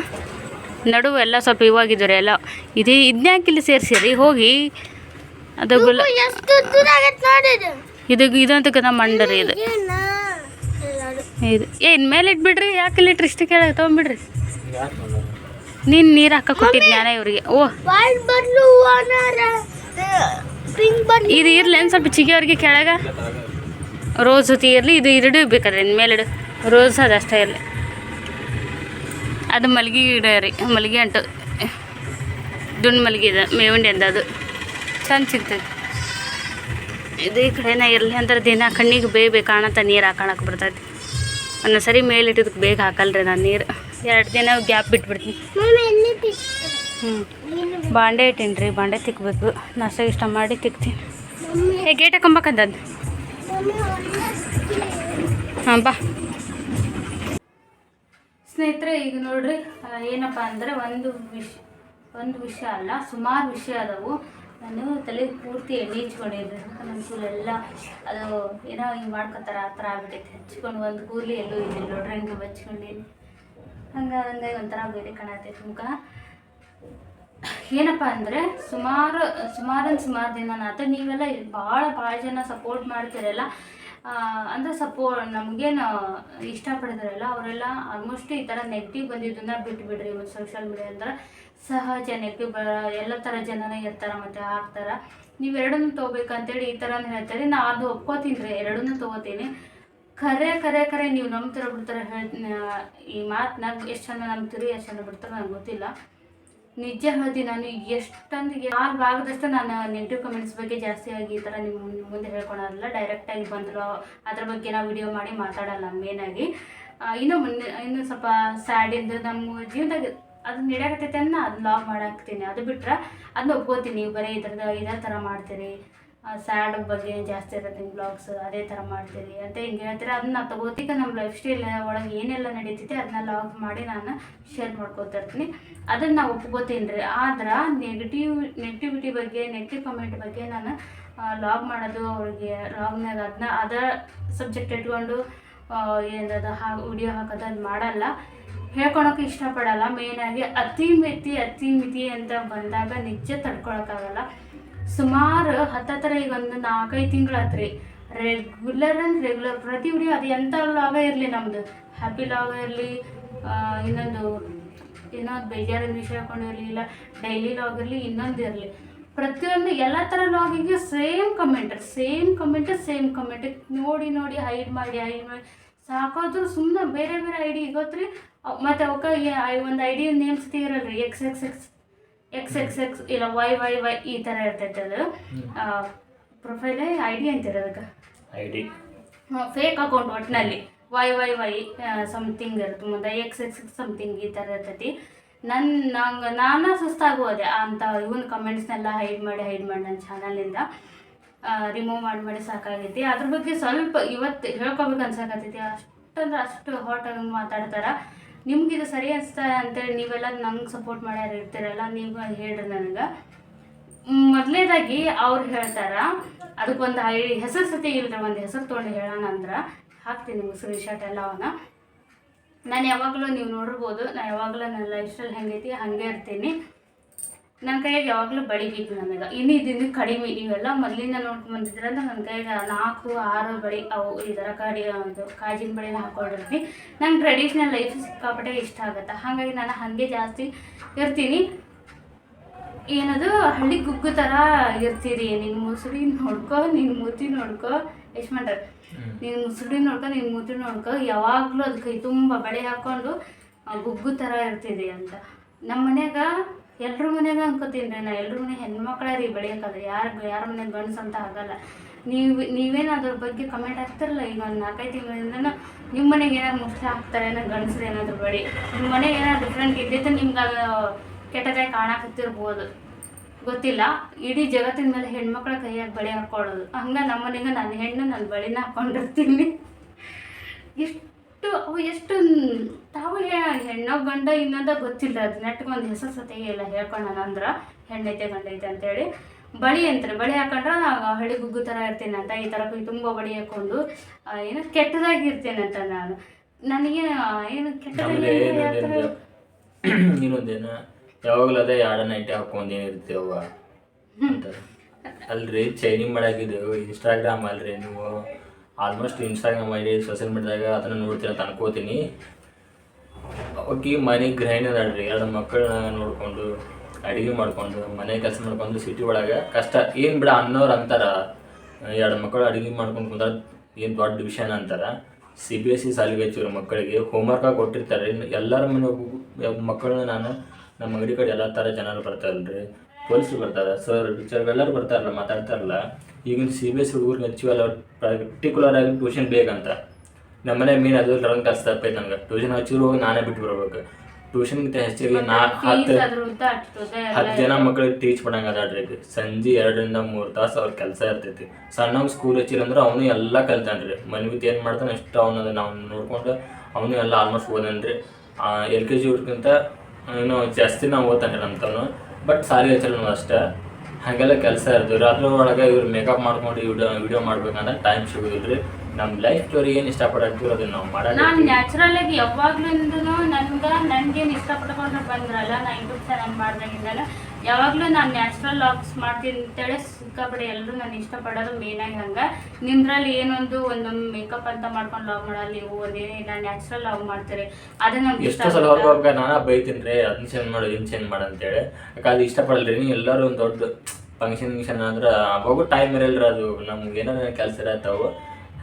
ನಡುವೆ ಎಲ್ಲ ಸ್ವಲ್ಪ ಇವಾಗಿದ್ದಾರೆ ಎಲ್ಲ ಇದು ಇಲ್ಲಿ ಸೇರಿಸಿರಿ ಹೋಗಿ. ಅದು ಗುಲ ಇದು ಇದಂತ ನಮ್ಮ ಮಂಡರಿ ಇದು. ಇದು ಏ ಮೇಲೆ ಇಟ್ಬಿಡ್ರಿ ಯಾಕೆ ಇಲ್ಲಿ ಇಟ್ರಿ ಇಷ್ಟು ಕೆಳಗೆ ತೊಗೊಂಬಿಡ್ರಿ. ನೀನ್ ನೀರ್ ಹಾಕ ಕೊಟ್ಟಿದ್ದು ನಾನೇ ಇವ್ರಿಗೆ. ಓ. ಇದು ಇರ್ಲಿ ಏನು ಸ್ವಲ್ಪ ಚಿಗಿಯವ್ರಿಗೆ ಕೆಳಗೆ? ಇಲ್ಲ ತರಗ. ರೋಸ್ ಜೊತೆ ಇರಲಿ ಇದು ಎರಡೂ ಬೇಕಾದ್ರೆ ಮೇಲಿಡು ರೋಸ್ ಅದು ಅಷ್ಟೇ ಇರಲಿ ಅದು ಮಲ್ಗೆ ಗಿಡ ರೀ ಮಲ್ಗೆ ಅಂಟು. ದುಂಡು ಮಲ್ಗೆ ಇದೆ ಮೇವಂಡಿ ಅಂದ ಅದು. ಚೆಂದ ಸಿಗ್ತದೆ ಇದು ಈ ಕಡೆನ ಇರಲಿ ಅಂದ್ರೆ ದಿನ ಕಣ್ಣಿಗೆ ಬೇಗ ಕಾಣತ್ತ ನೀರು ಹಾಕೋಣಕ್ಕೆ ಬರ್ತೈತಿ. ಒಂದೊಂದು ಸರಿ ಮೇಲಿಟ್ಟಿದ್ದಕ್ಕೆ ಬೇಗ ಹಾಕಲ್ರಿ ನಾನು ನೀರು. ಎರಡು ದಿನ ಗ್ಯಾಪ್ ಬಿಟ್ಬಿಡ್ತೀನಿ. ಹ್ಞೂ ಬಾಂಡೆ ಇಟ್ಟೀನಿ ರೀ ಬಾಂಡೆ ತಿಕ್ಕಬೇಕು ನಾಷ್ಟ ಇಷ್ಟ ಮಾಡಿ ತಿಕ್ತೀನಿ. ಗೇಟ್ ಹಾಕೊಂಬಕಂತದ್ದು ಮಮ್ಮಿ ಹಾಂ, ಬಾ. ಸ್ನೇಹಿತರೆ, ಈಗ ನೋಡ್ರಿ ಏನಪ್ಪ ಅಂದರೆ ಒಂದು ವಿಷ ಒಂದು ವಿಷಯ ಅಲ್ಲ, ಸುಮಾರು ವಿಷಯ ಅದಾವು. ನಾನು ತಲೆ ಪೂರ್ತಿ ಎಣ್ಣೆ ಹಚ್ಕೊಂಡಿದ್ದೆ. ನನ್ನ ಕೂಲೆಲ್ಲ ಅದು ಏನೋ ಹಿಂಗೆ ಮಾಡ್ಕೊತಾರ, ಆ ಥರ ಆಗ್ಬಿಟ್ಟೈತೆ ಹಚ್ಕೊಂಡು ಒಂದು ಕೂದಲು ಎಲ್ಲೂ ಇದೆ ನೋಡ್ರಿ, ಹಂಗೆ ಹಚ್ಕೊಂಡೀನಿ ಹಂಗೆ ಹಂಗಾಗಿ ಒಂಥರ ಬೇರೆ ಕಾಣತ್ತೆ ಮುಖ. ಏನಪ್ಪ ಅಂದರೆ ಸುಮಾರು ಸುಮಾರು ಸುಮಾರು ದಿನ ಆತ ನೀವೆಲ್ಲ ಭಾಳ ಭಾಳ ಜನ ಸಪೋರ್ಟ್ ಮಾಡ್ತೀರಲ್ಲ. ಅಂದರೆ ಸಪೋ ನಮಗೇನು ಇಷ್ಟಪಡ್ತಾರಲ್ಲ ಅವರೆಲ್ಲ ಆಲ್ಮೋಸ್ಟ್ ಈ ಥರ ನೆಗೆಟಿವ್ ಬಂದಿದ್ದನ್ನ ಬಿಟ್ಬಿಡ್ರಿ ಮತ್ತು ಸೋಷಿಯಲ್ ಮೀಡಿಯಾ ಅಂದ್ರೆ. ಸಹಜ ನೆಗೆಟಿವ್ ಬ ಎಲ್ಲ ಥರ ಜನನೇ ಇರ್ತಾರೆ ಮತ್ತು ಹಾಕ್ತಾರೆ. ನೀವು ಎರಡನ್ನೂ ತೊಗೋಬೇಕಂತೇಳಿ ಈ ಥರ ಹೇಳ್ತಾರೆ. ನಾ ಅದು ಒಪ್ಕೋತೀನಿ ರೀ ಎರಡನ್ನೂ ತೊಗೋತೀನಿ. ಖರೆ ಖರೆ ಖರೆ ನೀವು ನಂಬ್ತಿರೋ ಬಿಡ್ತಾರೆ ಹೇಳ್ತೀನಿ ಈ ಮಾತನ್ನ ಎಷ್ಟು ಜನ ನಂಬ್ತೀರಿ, ಎಷ್ಟು ಜನ ಬಿಡ್ತಾರೆ ನನಗೆ ಗೊತ್ತಿಲ್ಲ. ನಿಜ ಹೇಳ್ತೀನಿ ನಾನು ಎಷ್ಟೊಂದು ಯಾರು ಭಾಗದಷ್ಟು ನಾನು ನೆಗೆಟಿವ್ ಕಮೆಂಟ್ಸ್ ಬಗ್ಗೆ ಜಾಸ್ತಿ ಆಗಿ ಈ ಥರ ನಿಮ್ಮ ಮುಂದೆ ಹೇಳ್ಕೊಳಲ್ಲ ಡೈರೆಕ್ಟಾಗಿ ಬಂದರು ಅದ್ರ ಬಗ್ಗೆ ನಾವು ವಿಡಿಯೋ ಮಾಡಿ ಮಾತಾಡಲ್ಲ ಮೇನಾಗಿ ಇನ್ನೂ ಮುಂದೆ, ಇನ್ನೂ ಸ್ವಲ್ಪ ಸ್ಯಾಡಿಂದು ನಮ್ಮ ಜೀವನದಾಗ ಅದು ನಡೆಯಕತ್ತೈತೆ ಅನ್ನ ಅದು ಲಾಗ್ ಮಾಡಾಕ್ತೀನಿ. ಅದು ಬಿಟ್ರೆ ಅದನ್ನ ಒಪ್ಕೋತೀನಿ. ಬರೀ ಇದ್ರದ್ದು ಇದೇ ಥರ ಮಾಡ್ತೀರಿ. ಸ್ಯಾಡ್ ಬಗ್ಗೆ ಜಾಸ್ತಿ ಇರುತ್ತೆ ನಿಮ್ಮ ಬ್ಲಾಗ್ಸ್ ಅದೇ ಥರ ಮಾಡ್ತೀರಿ ಅಂತ ಹಿಂಗೆ ಹೇಳ್ತೀರ? ಅದನ್ನ ತಗೋತೀಗ ನಮ್ಮ ಲೈಫ್ ಸ್ಟೈಲ್ ಒಳಗೆ ಏನೆಲ್ಲ ನಡೀತೈತೆ ಅದನ್ನ ಲಾಗ್ ಮಾಡಿ ನಾನು ಶೇರ್ ಮಾಡ್ಕೊತಾ ಇರ್ತೀನಿ. ಅದನ್ನು ನಾವು ಒಪ್ಕೋತೀನಿ ರೀ. ಆದ್ರೆ ನೆಗೆಟಿವ್ ನೆಗೆಟಿವಿಟಿ ಬಗ್ಗೆ ನೆಗೆಟಿವ್ ಕಮೆಂಟ್ ಬಗ್ಗೆ ನಾನು ಲಾಗ್ ಮಾಡೋದು ಅವ್ರಿಗೆ ಲಾಗ್ನಾಗ ಅದನ್ನ ಅದರ ಸಬ್ಜೆಕ್ಟ್ ಇಟ್ಕೊಂಡು ಏನದ ಹಾ ವಿಡಿಯೋ ಹಾಕೋದು ಅದು ಮಾಡಲ್ಲ. ಹೇಳ್ಕೊಳಕ್ಕೆ ಇಷ್ಟಪಡಲ್ಲ. ಮೇಯ್ನಾಗಿ ಅತಿ ಮಿತಿ ಅತಿ ಮಿತಿ ಅಂತ ಬಂದಾಗ ನಿಜ ತಡ್ಕೊಳಕ್ಕಾಗಲ್ಲ ಸುಮಾರು ಹತ್ತತ್ರ ಈಗ ಒಂದು ನಾಲ್ಕೈದು ತಿಂಗಳಾತ್ರಿ. ರೆಗ್ಯುಲರ್ ಅಂದ್ರೆ ರೆಗ್ಯುಲರ್ ಪ್ರತಿ ವಿಡಿಯೋ ಅದು ಎಂಥ ಲಾಗ ಇರಲಿ ನಮ್ಮದು ಹ್ಯಾಪಿ ಲಾವ ಇರಲಿ ಇನ್ನೊಂದು ಇನ್ನೊಂದು ಬೇಜಾರಿನ ವಿಷಯ ಹಾಕೊಂಡಿರಲಿ ಇಲ್ಲ ಡೈಲಿ ಲಾಗ್ ಇರಲಿ, ಇನ್ನೊಂದು ಇರಲಿ. ಪ್ರತಿಯೊಂದು ಎಲ್ಲ ಥರ ಲಾಗಿಗೆ same comment same comment same comment ನೋಡಿ ನೋಡಿ ಹೈಡ್ ಮಾಡಿ ಹೈಡ್ ಮಾಡಿ. ಸಾಕಾದ್ರೂ ಸುಮ್ಮನೆ ಬೇರೆ ಬೇರೆ ಐ ಡಿ ಗೊತ್ತ್ರಿ ಮತ್ತು ಅವಕ್ಕೆ ಒಂದು ಐ ಡಿ ನೇಮ್ಸ್ ರೀ X X X X X X ಇಲ್ಲ ವೈ ವೈ ವೈ ಈ ಥರ ಇರ್ತೈತೆ ಅದು. ಪ್ರೊಫೈಲೇ ಐ ಡಿ ಅಂತೀರ ಅದಕ್ಕೆ. ಐ ಡಿ ಫೇಕ್ ಅಕೌಂಟ್ ಒಟ್ಟಿನಲ್ಲಿ ವೈ ವೈ ವೈ ಸಮಥಿಂಗ್ ಇರುತ್ತೆ. ಮುಂದೆ ಎಕ್ಸ್ ಎಕ್ಸ್ ಸಮಥಿಂಗ್ ಈ ಥರ ಇರ್ತೈತಿ. ನನ್ನ ನಂಗೆ ನಾನು ಸುಸ್ತಾಗುವುದೆ ಅಂತ ಇವನ್ ಕಮೆಂಟ್ಸ್ನೆಲ್ಲ ಹೈಡ್ ಮಾಡಿ ಹೈಡ್ ಮಾಡಿ ನನ್ನ ಚಾನಲಿಂದ ರಿಮೂವ್ ಮಾಡಿ ಮಾಡಿ ಸಾಕಾಗೈತಿ. ಅದ್ರ ಬಗ್ಗೆ ಸ್ವಲ್ಪ ಇವತ್ತು ಹೇಳ್ಕೊಬೇಕು ಅನ್ಸಾಕತ್ತೈತಿ. ಅಷ್ಟಂದ್ರೆ ಅಷ್ಟು ಹಾಟಾಗಿ ಮಾತಾಡ್ತಾರೆ. ನಿಮ್ಗೆ ಇದು ಸರಿ ಅನಿಸ್ತಾ ಅಂತೇಳಿ ನೀವೆಲ್ಲ ನಂಗೆ ಸಪೋರ್ಟ್ ಮಾಡ್ಯಾರ ಇರ್ತೀರಲ್ಲ, ನೀವು ಹೇಳ್ರಿ ನನಗೆ. ಮೊದಲನೇದಾಗಿ ಅವ್ರು ಹೇಳ್ತಾರ, ಅದಕ್ಕೊಂದು ಐ, ಹೆಸರು ಸತಿ ಇಲ್ರಿ, ಒಂದು ಹೆಸರು ತೊಗೊಂಡು ಹೇಳೋಣ ಅಂದ್ರೆ. ಹಾಕ್ತೀನಿ ನಿಮ್ಗೆ ಸ್ಕ್ರೀನ್ ಶಾಟ್ ಎಲ್ಲ ಅವನ್ನ ನಾನು ಯಾವಾಗಲೂ ನೀವು ನೋಡಿರ್ಬೋದು ನಾನು ಯಾವಾಗಲೂ ನನ್ನ ಲೈಫ್ ಸ್ಟೈಲ್ ಹೆಂಗೈತಿ, ಹಾಗೆ ಇರ್ತೀನಿ. ನನ್ನ ಕೈಯಾಗ ಯಾವಾಗಲೂ ಬಳಿ ಬಿದ್ದು ನನಗೆ ಇನ್ನು ಇದನ್ನು ಕಡಿಮೆ. ಇವೆಲ್ಲ ಮೊದಲಿಂದ ನೋಡ್ಕೊಂಡು ಬಂದಿದ್ರೆ ಅಂದ್ರೆ ನನ್ನ ಕೈಯಾಗ ನಾಲ್ಕು ಆರು ಬಳಿ ಅವು ಈ ಥರ ಕಡಿ ಒಂದು ಕಾಜಿನ ಬಳಿನ ಹಾಕೊಂಡಿರ್ತೀನಿ. ನಂಗೆ ಟ್ರೆಡಿಷ್ನಲ್ ಲೈಫ್ ಸಿಕ್ಕಾಪಟ್ಟೆ ಇಷ್ಟ ಆಗುತ್ತೆ. ಹಾಗಾಗಿ ನಾನು ಹಾಗೆ ಜಾಸ್ತಿ ಇರ್ತೀನಿ. ಏನದು ಹಳ್ಳಿ ಗುಗ್ಗು ಥರ ಇರ್ತೀರಿ. ನಿನ್ನ ಮುಸುಡಿ ನೋಡ್ಕೊ ನಿನ್ನ ಮೂತಿ ನೋಡ್ಕೊ. ಎಷ್ಟು ಮಾಡ್ರ ನಿನ್ನ ಮುಸುಡಿ ನೋಡ್ಕೊ ನಿನ್ನ ಮೂತಿ ನೋಡ್ಕೊ. ಯಾವಾಗಲೂ ಅದು ಕೈ ತುಂಬ ಬಳೆ ಹಾಕ್ಕೊಂಡು ಗುಗ್ಗು ಥರ ಇರ್ತಿದೆ ಅಂತ. ನಮ್ಮ ಮನ್ಯಾಗ ಎಲ್ರ ಮನೆಯಾಗ ಅನ್ಕೋತೀನಿ ರೀ, ನಾ ಎಲ್ರ ಮನೆ ಹೆಣ್ಮಕ್ಳೇ ರೀ ಬೆಳೆಯೋಕ್ಕಾದ್ರೆ ಯಾರು ಯಾರ ಮನೆ ಗಂಡ್ಸು ಅಂತ ಆಗಲ್ಲ. ನೀವು, ನೀವೇನು ಅದ್ರ ಬಗ್ಗೆ ಕಮೆಂಟ್ ಹಾಕ್ತಿರಲ್ಲ ಈಗ ಒಂದು ನಾಲ್ಕೈದು ತಿಂಗಳಿಂದ ನಿಮ್ಮ ಮನೆಗೆ ಏನಾದ್ರು ಮುಸ್ಲಿ ಹಾಕ್ತಾರೆ ಏನೋ ಗಂಡಸ್ರು ಏನಾದ್ರು ಬಳಿ ನಿಮ್ಮ ಮನೆಗೆ ಏನಾದ್ರು ಡಿಫ್ರೆಂಟ್ ಇದ್ದಿತ್ತು ನಿಮ್ಗೆ ಅದು ಕೆಟ್ಟದಾಗಿ ಕಾಣಕತ್ತಿರ್ಬೋದು. ಗೊತ್ತಿಲ್ಲ? ಇಡೀ ಜಗತ್ತಿನ ಮೇಲೆ ಹೆಣ್ಮಕ್ಳ ಕೈಯಾಗಿ ಬಳೆ ಹಾಕ್ಕೊಳ್ಳೋದು ಹಂಗೆ ನಮ್ಮ ಮನೆಗೆ ನನ್ನ ಹೆಣ್ಣು ನನ್ನ ಬಳಿನ ಹಾಕ್ಕೊಂಡಿರ್ತೀನಿ ಎಷ್ಟು ಅವು ಎಷ್ಟು ತಾವು ಹೆಣ್ಣು ಗಂಡ ಇನ್ನೊಂದ ಗೊತ್ತಿಲ್ಲ. ಅದು ನೆಟ್ಗೊಂದು ಹೆಸರು ಸತಿಗೆ ಎಲ್ಲ ಹೇಳ್ಕೊಂಡ ಅಂದ್ರೆ ಹೆಣ್ಣೈತೆ ಗಂಡೈತೆ ಅಂತೇಳಿ. ಬಳಿ ಅಂತಾರೆ ಬಳಿ ಹಾಕೊಂಡ್ರೆ ಹಳ್ಳಿ ಗುಗ್ಗು ಥರ ಇರ್ತೀನಿ ಅಂತ ಈ ಥರ ತುಂಬ ಬಳಿ ಹಾಕೊಂಡು ಏನು ಕೆಟ್ಟದಾಗಿ ಅಂತ ನಾನು. ನನಗೆ ಏನು ಕೆಟ್ಟದಾಗಿ (clears throat) ಇನ್ನೊಂದೇನು ಯಾವಾಗಲೂ ಅದೇ ಎರಡು ನೈಟ್ ಹಾಕೊಂಡು ಏನಿರ್ತೇವ ಅಲ್ರಿ ಚೈನಿಂಗ್ ಮಾಡಾಕಿದ್ದೆವು ಇನ್ಸ್ಟಾಗ್ರಾಮ್ ಅಲ್ರಿ ನೀವು. ಆಲ್ಮೋಸ್ಟ್ ಇನ್ಸ್ಟಾಗ್ರಾಮ್ ಐಡಿ ಸೋಷಿಯಲ್ ಮೀಡಿಯಾದಾಗ ಅದನ್ನು ನೋಡ್ತೀನಿ ಅಂತ ಅನ್ಕೋತೀನಿ. ಅವಕ್ಕೆ ಮನೆ ಗೃಹಿಣಿ ಅದಾಳ್ರಿ ಎರಡು ಮಕ್ಕಳನ್ನ ನೋಡಿಕೊಂಡು, ಅಡುಗೆ ಮಾಡ್ಕೊಂಡು, ಮನೆ ಕೆಲಸ ಮಾಡ್ಕೊಂಡು ಸಿಟಿ ಒಳಗೆ ಕಷ್ಟ. ಏನು ಬಿಡ ಅನ್ನೋರು ಅಂತಾರ. ಎರಡು ಮಕ್ಕಳು ಅಡುಗೆ ಮಾಡ್ಕೊಂಡು ಕುಂದ್ರೆ ಏನು ದೊಡ್ಡ ವಿಷಯನ ಅಂತಾರೆ. ಸಿ ಬಿ ಎಸ್ ಸಿ ಸಾಲಿಗೆ ಹಚ್ಚಿರೋ ಮಕ್ಕಳಿಗೆ. ಹೋಮ್ವರ್ಕಾಗಿ ಕೊಟ್ಟಿರ್ತಾರೆ. ಎಲ್ಲರ ಮನೆ ಮಕ್ಕಳನ್ನ ನಾನು ನಮ್ಮ ಅಂಗಡಿ ಕಡೆ ಎಲ್ಲ ಥರ ಜನರು ಬರ್ತಾರಲ್ರಿ. ಪೊಲೀಸರು ಬರ್ತಾರೆ. ಸರ್ ಟೀಚರ್ ಎಲ್ಲರೂ ಬರ್ತಾರಲ್ಲ ಮಾತಾಡ್ತಾರಲ್ಲ ಈಗಿನ ಸಿ ಬಿ ಎಸ್ ಹುಡುಗರಿಗೆ ಹಚ್ಚಿವಲ್ಲ ಪರ್ಟಿಕ್ಯುಲರ್ ಆಗಿ ಟ್ಯೂಷನ್ ಬೇಕಂತ ನಮ್ಮನೆ ಮೀನು ಅದು ರಂಗ್ ಕೆಲಸ ತಪ್ಪೈತೆ ನನಗೆ. ಟ್ಯೂಷನ್ ಹಚ್ಚಿದ್ರು ಹೋಗಿ ನಾನೇ ಬಿಟ್ಟು ಬರ್ಬೇಕು. ಟ್ಯೂಷನ್ಗಿಂತ ಹೆಚ್ಚಿಲ್ಲ ನಾ ಹತ್ತು ಹತ್ತು ಜನ ಮಕ್ಳಿಗೆ ಟೀಚ್ ಮಾಡಂಗ ಅದಾಡ್ರಿ ಈಗ ಸಂಜೆ ಎರಡರಿಂದ ಮೂರು ತಾಸು ಅವ್ರ ಕೆಲಸ ಇರ್ತೈತಿ. ಸಣ್ಣ ಸ್ಕೂಲ್ ಹಚ್ಚಿರಂದ್ರೆ ಅವನು ಎಲ್ಲ ಕಲ್ತಾನ್ರಿ. ಮನ್ವಿತ್ ಏನು ಮಾಡ್ತಾನೆ ಅಷ್ಟು ಅವನದ ನಾವು ನೋಡ್ಕೊಂಡು ಅವನು ಎಲ್ಲ ಆಲ್ಮೋಸ್ಟ್ ಓದನ್ರಿ ಎಲ್ ಕೆ ಜಿ ಹುಡ್ಕಿಂತ ಇನ್ನೂ ಜಾಸ್ತಿ ನಾವು ಓದ್ತಾನ್ರಿ ನಮ್ತವನು. ಬಟ್ ಸಾರಿ ಹಚ್ಚಲ್ಲ ಅಷ್ಟೇ. ಹಾಗೆಲ್ಲ ಕೆಲಸ ಇರ್ತದೆ ರಾತ್ರಿ ಒಳಗೆ ಇವ್ರು ಮೇಕಪ್ ಮಾಡ್ಕೊಂಡು ವಿಡಿಯೋ ವಿಡಿಯೋ ಮಾಡ್ಬೇಕಂದ್ರೆ ಟೈಮ್ ಸಿಗೋದಿಲ್ರಿ. ನಮ್ಮ ಲೈಫ್ ಸ್ಟೋರಿ ಏನು ಇಷ್ಟಪಡ್ತೀವಿ ಅದನ್ನ ನಾವು ಮಾಡೋಣ ನಾನು ನ್ಯಾಚುರಲ್ ಆಗಿ ಯಾವಾಗ್ಲಿಂದನು ನನ್ಗೆ ನನ್ಗೇನು ಇಷ್ಟಪಡ್ಕೊಂಡು ಬಂದ್ರಲ್ಲ ನಾ ಯೂಟ್ಯೂಬ್ ಚಾನಲ್ ಮಾಡ್ದಾಗಿಂದನು ಯಾವಾಗಲೂ ನಾನು ನ್ಯಾಚುರಲ್ ಲಾಗ್ಸ್ ಮಾಡ್ತೀನಿ ಅಂತೇಳಿ ಸಿಕ್ಕಾಪಡೆ ಎಲ್ಲರೂ ನಾನು ಇಷ್ಟಪಡೋದು ಆಗಿ ಹಂಗೆ. ನಿಮ್ದ್ರಲ್ಲಿ ಏನೊಂದು ಒಂದೊಂದು ಮೇಕಪ್ ಅಂತ ಮಾಡ್ಕೊಂಡು ಲಾಗ್ ಮಾಡಲ್ಲ ನೀವು ನಾನು ನ್ಯಾಚುರಲ್ ಲಾಗ್ ಮಾಡ್ತೀರಿ. ಅದೇ ನಮ್ಗೆ ಇಷ್ಟ ಎಷ್ಟೋ ಸಲ ಹೋಗುವಾಗ ನಾನಾ ಬೈತೀನಿ ರೀ ಅದನ್ನ ಚೇಂಜ್ ಮಾಡು ಇದನ್ನ ಚೇಂಜ್ ಮಾಡು ಅಂತೇಳಿ. ಯಾಕೆ ಅದು ಇಷ್ಟಪಡಲ್ರಿ ನೀವು ಎಲ್ಲರೂ ಒಂದು ದೊಡ್ಡ ಫಂಕ್ಷನ್ ಗಿಂಕ್ಷನ್ ಅಂದ್ರೆ ಅವಾಗೂ ಟೈಮ್ ಇರಲ್ರಿ ಅದು. ನಮ್ಗೆ ಏನಾರ ಕೆಲಸ ಇರತ್ತವು.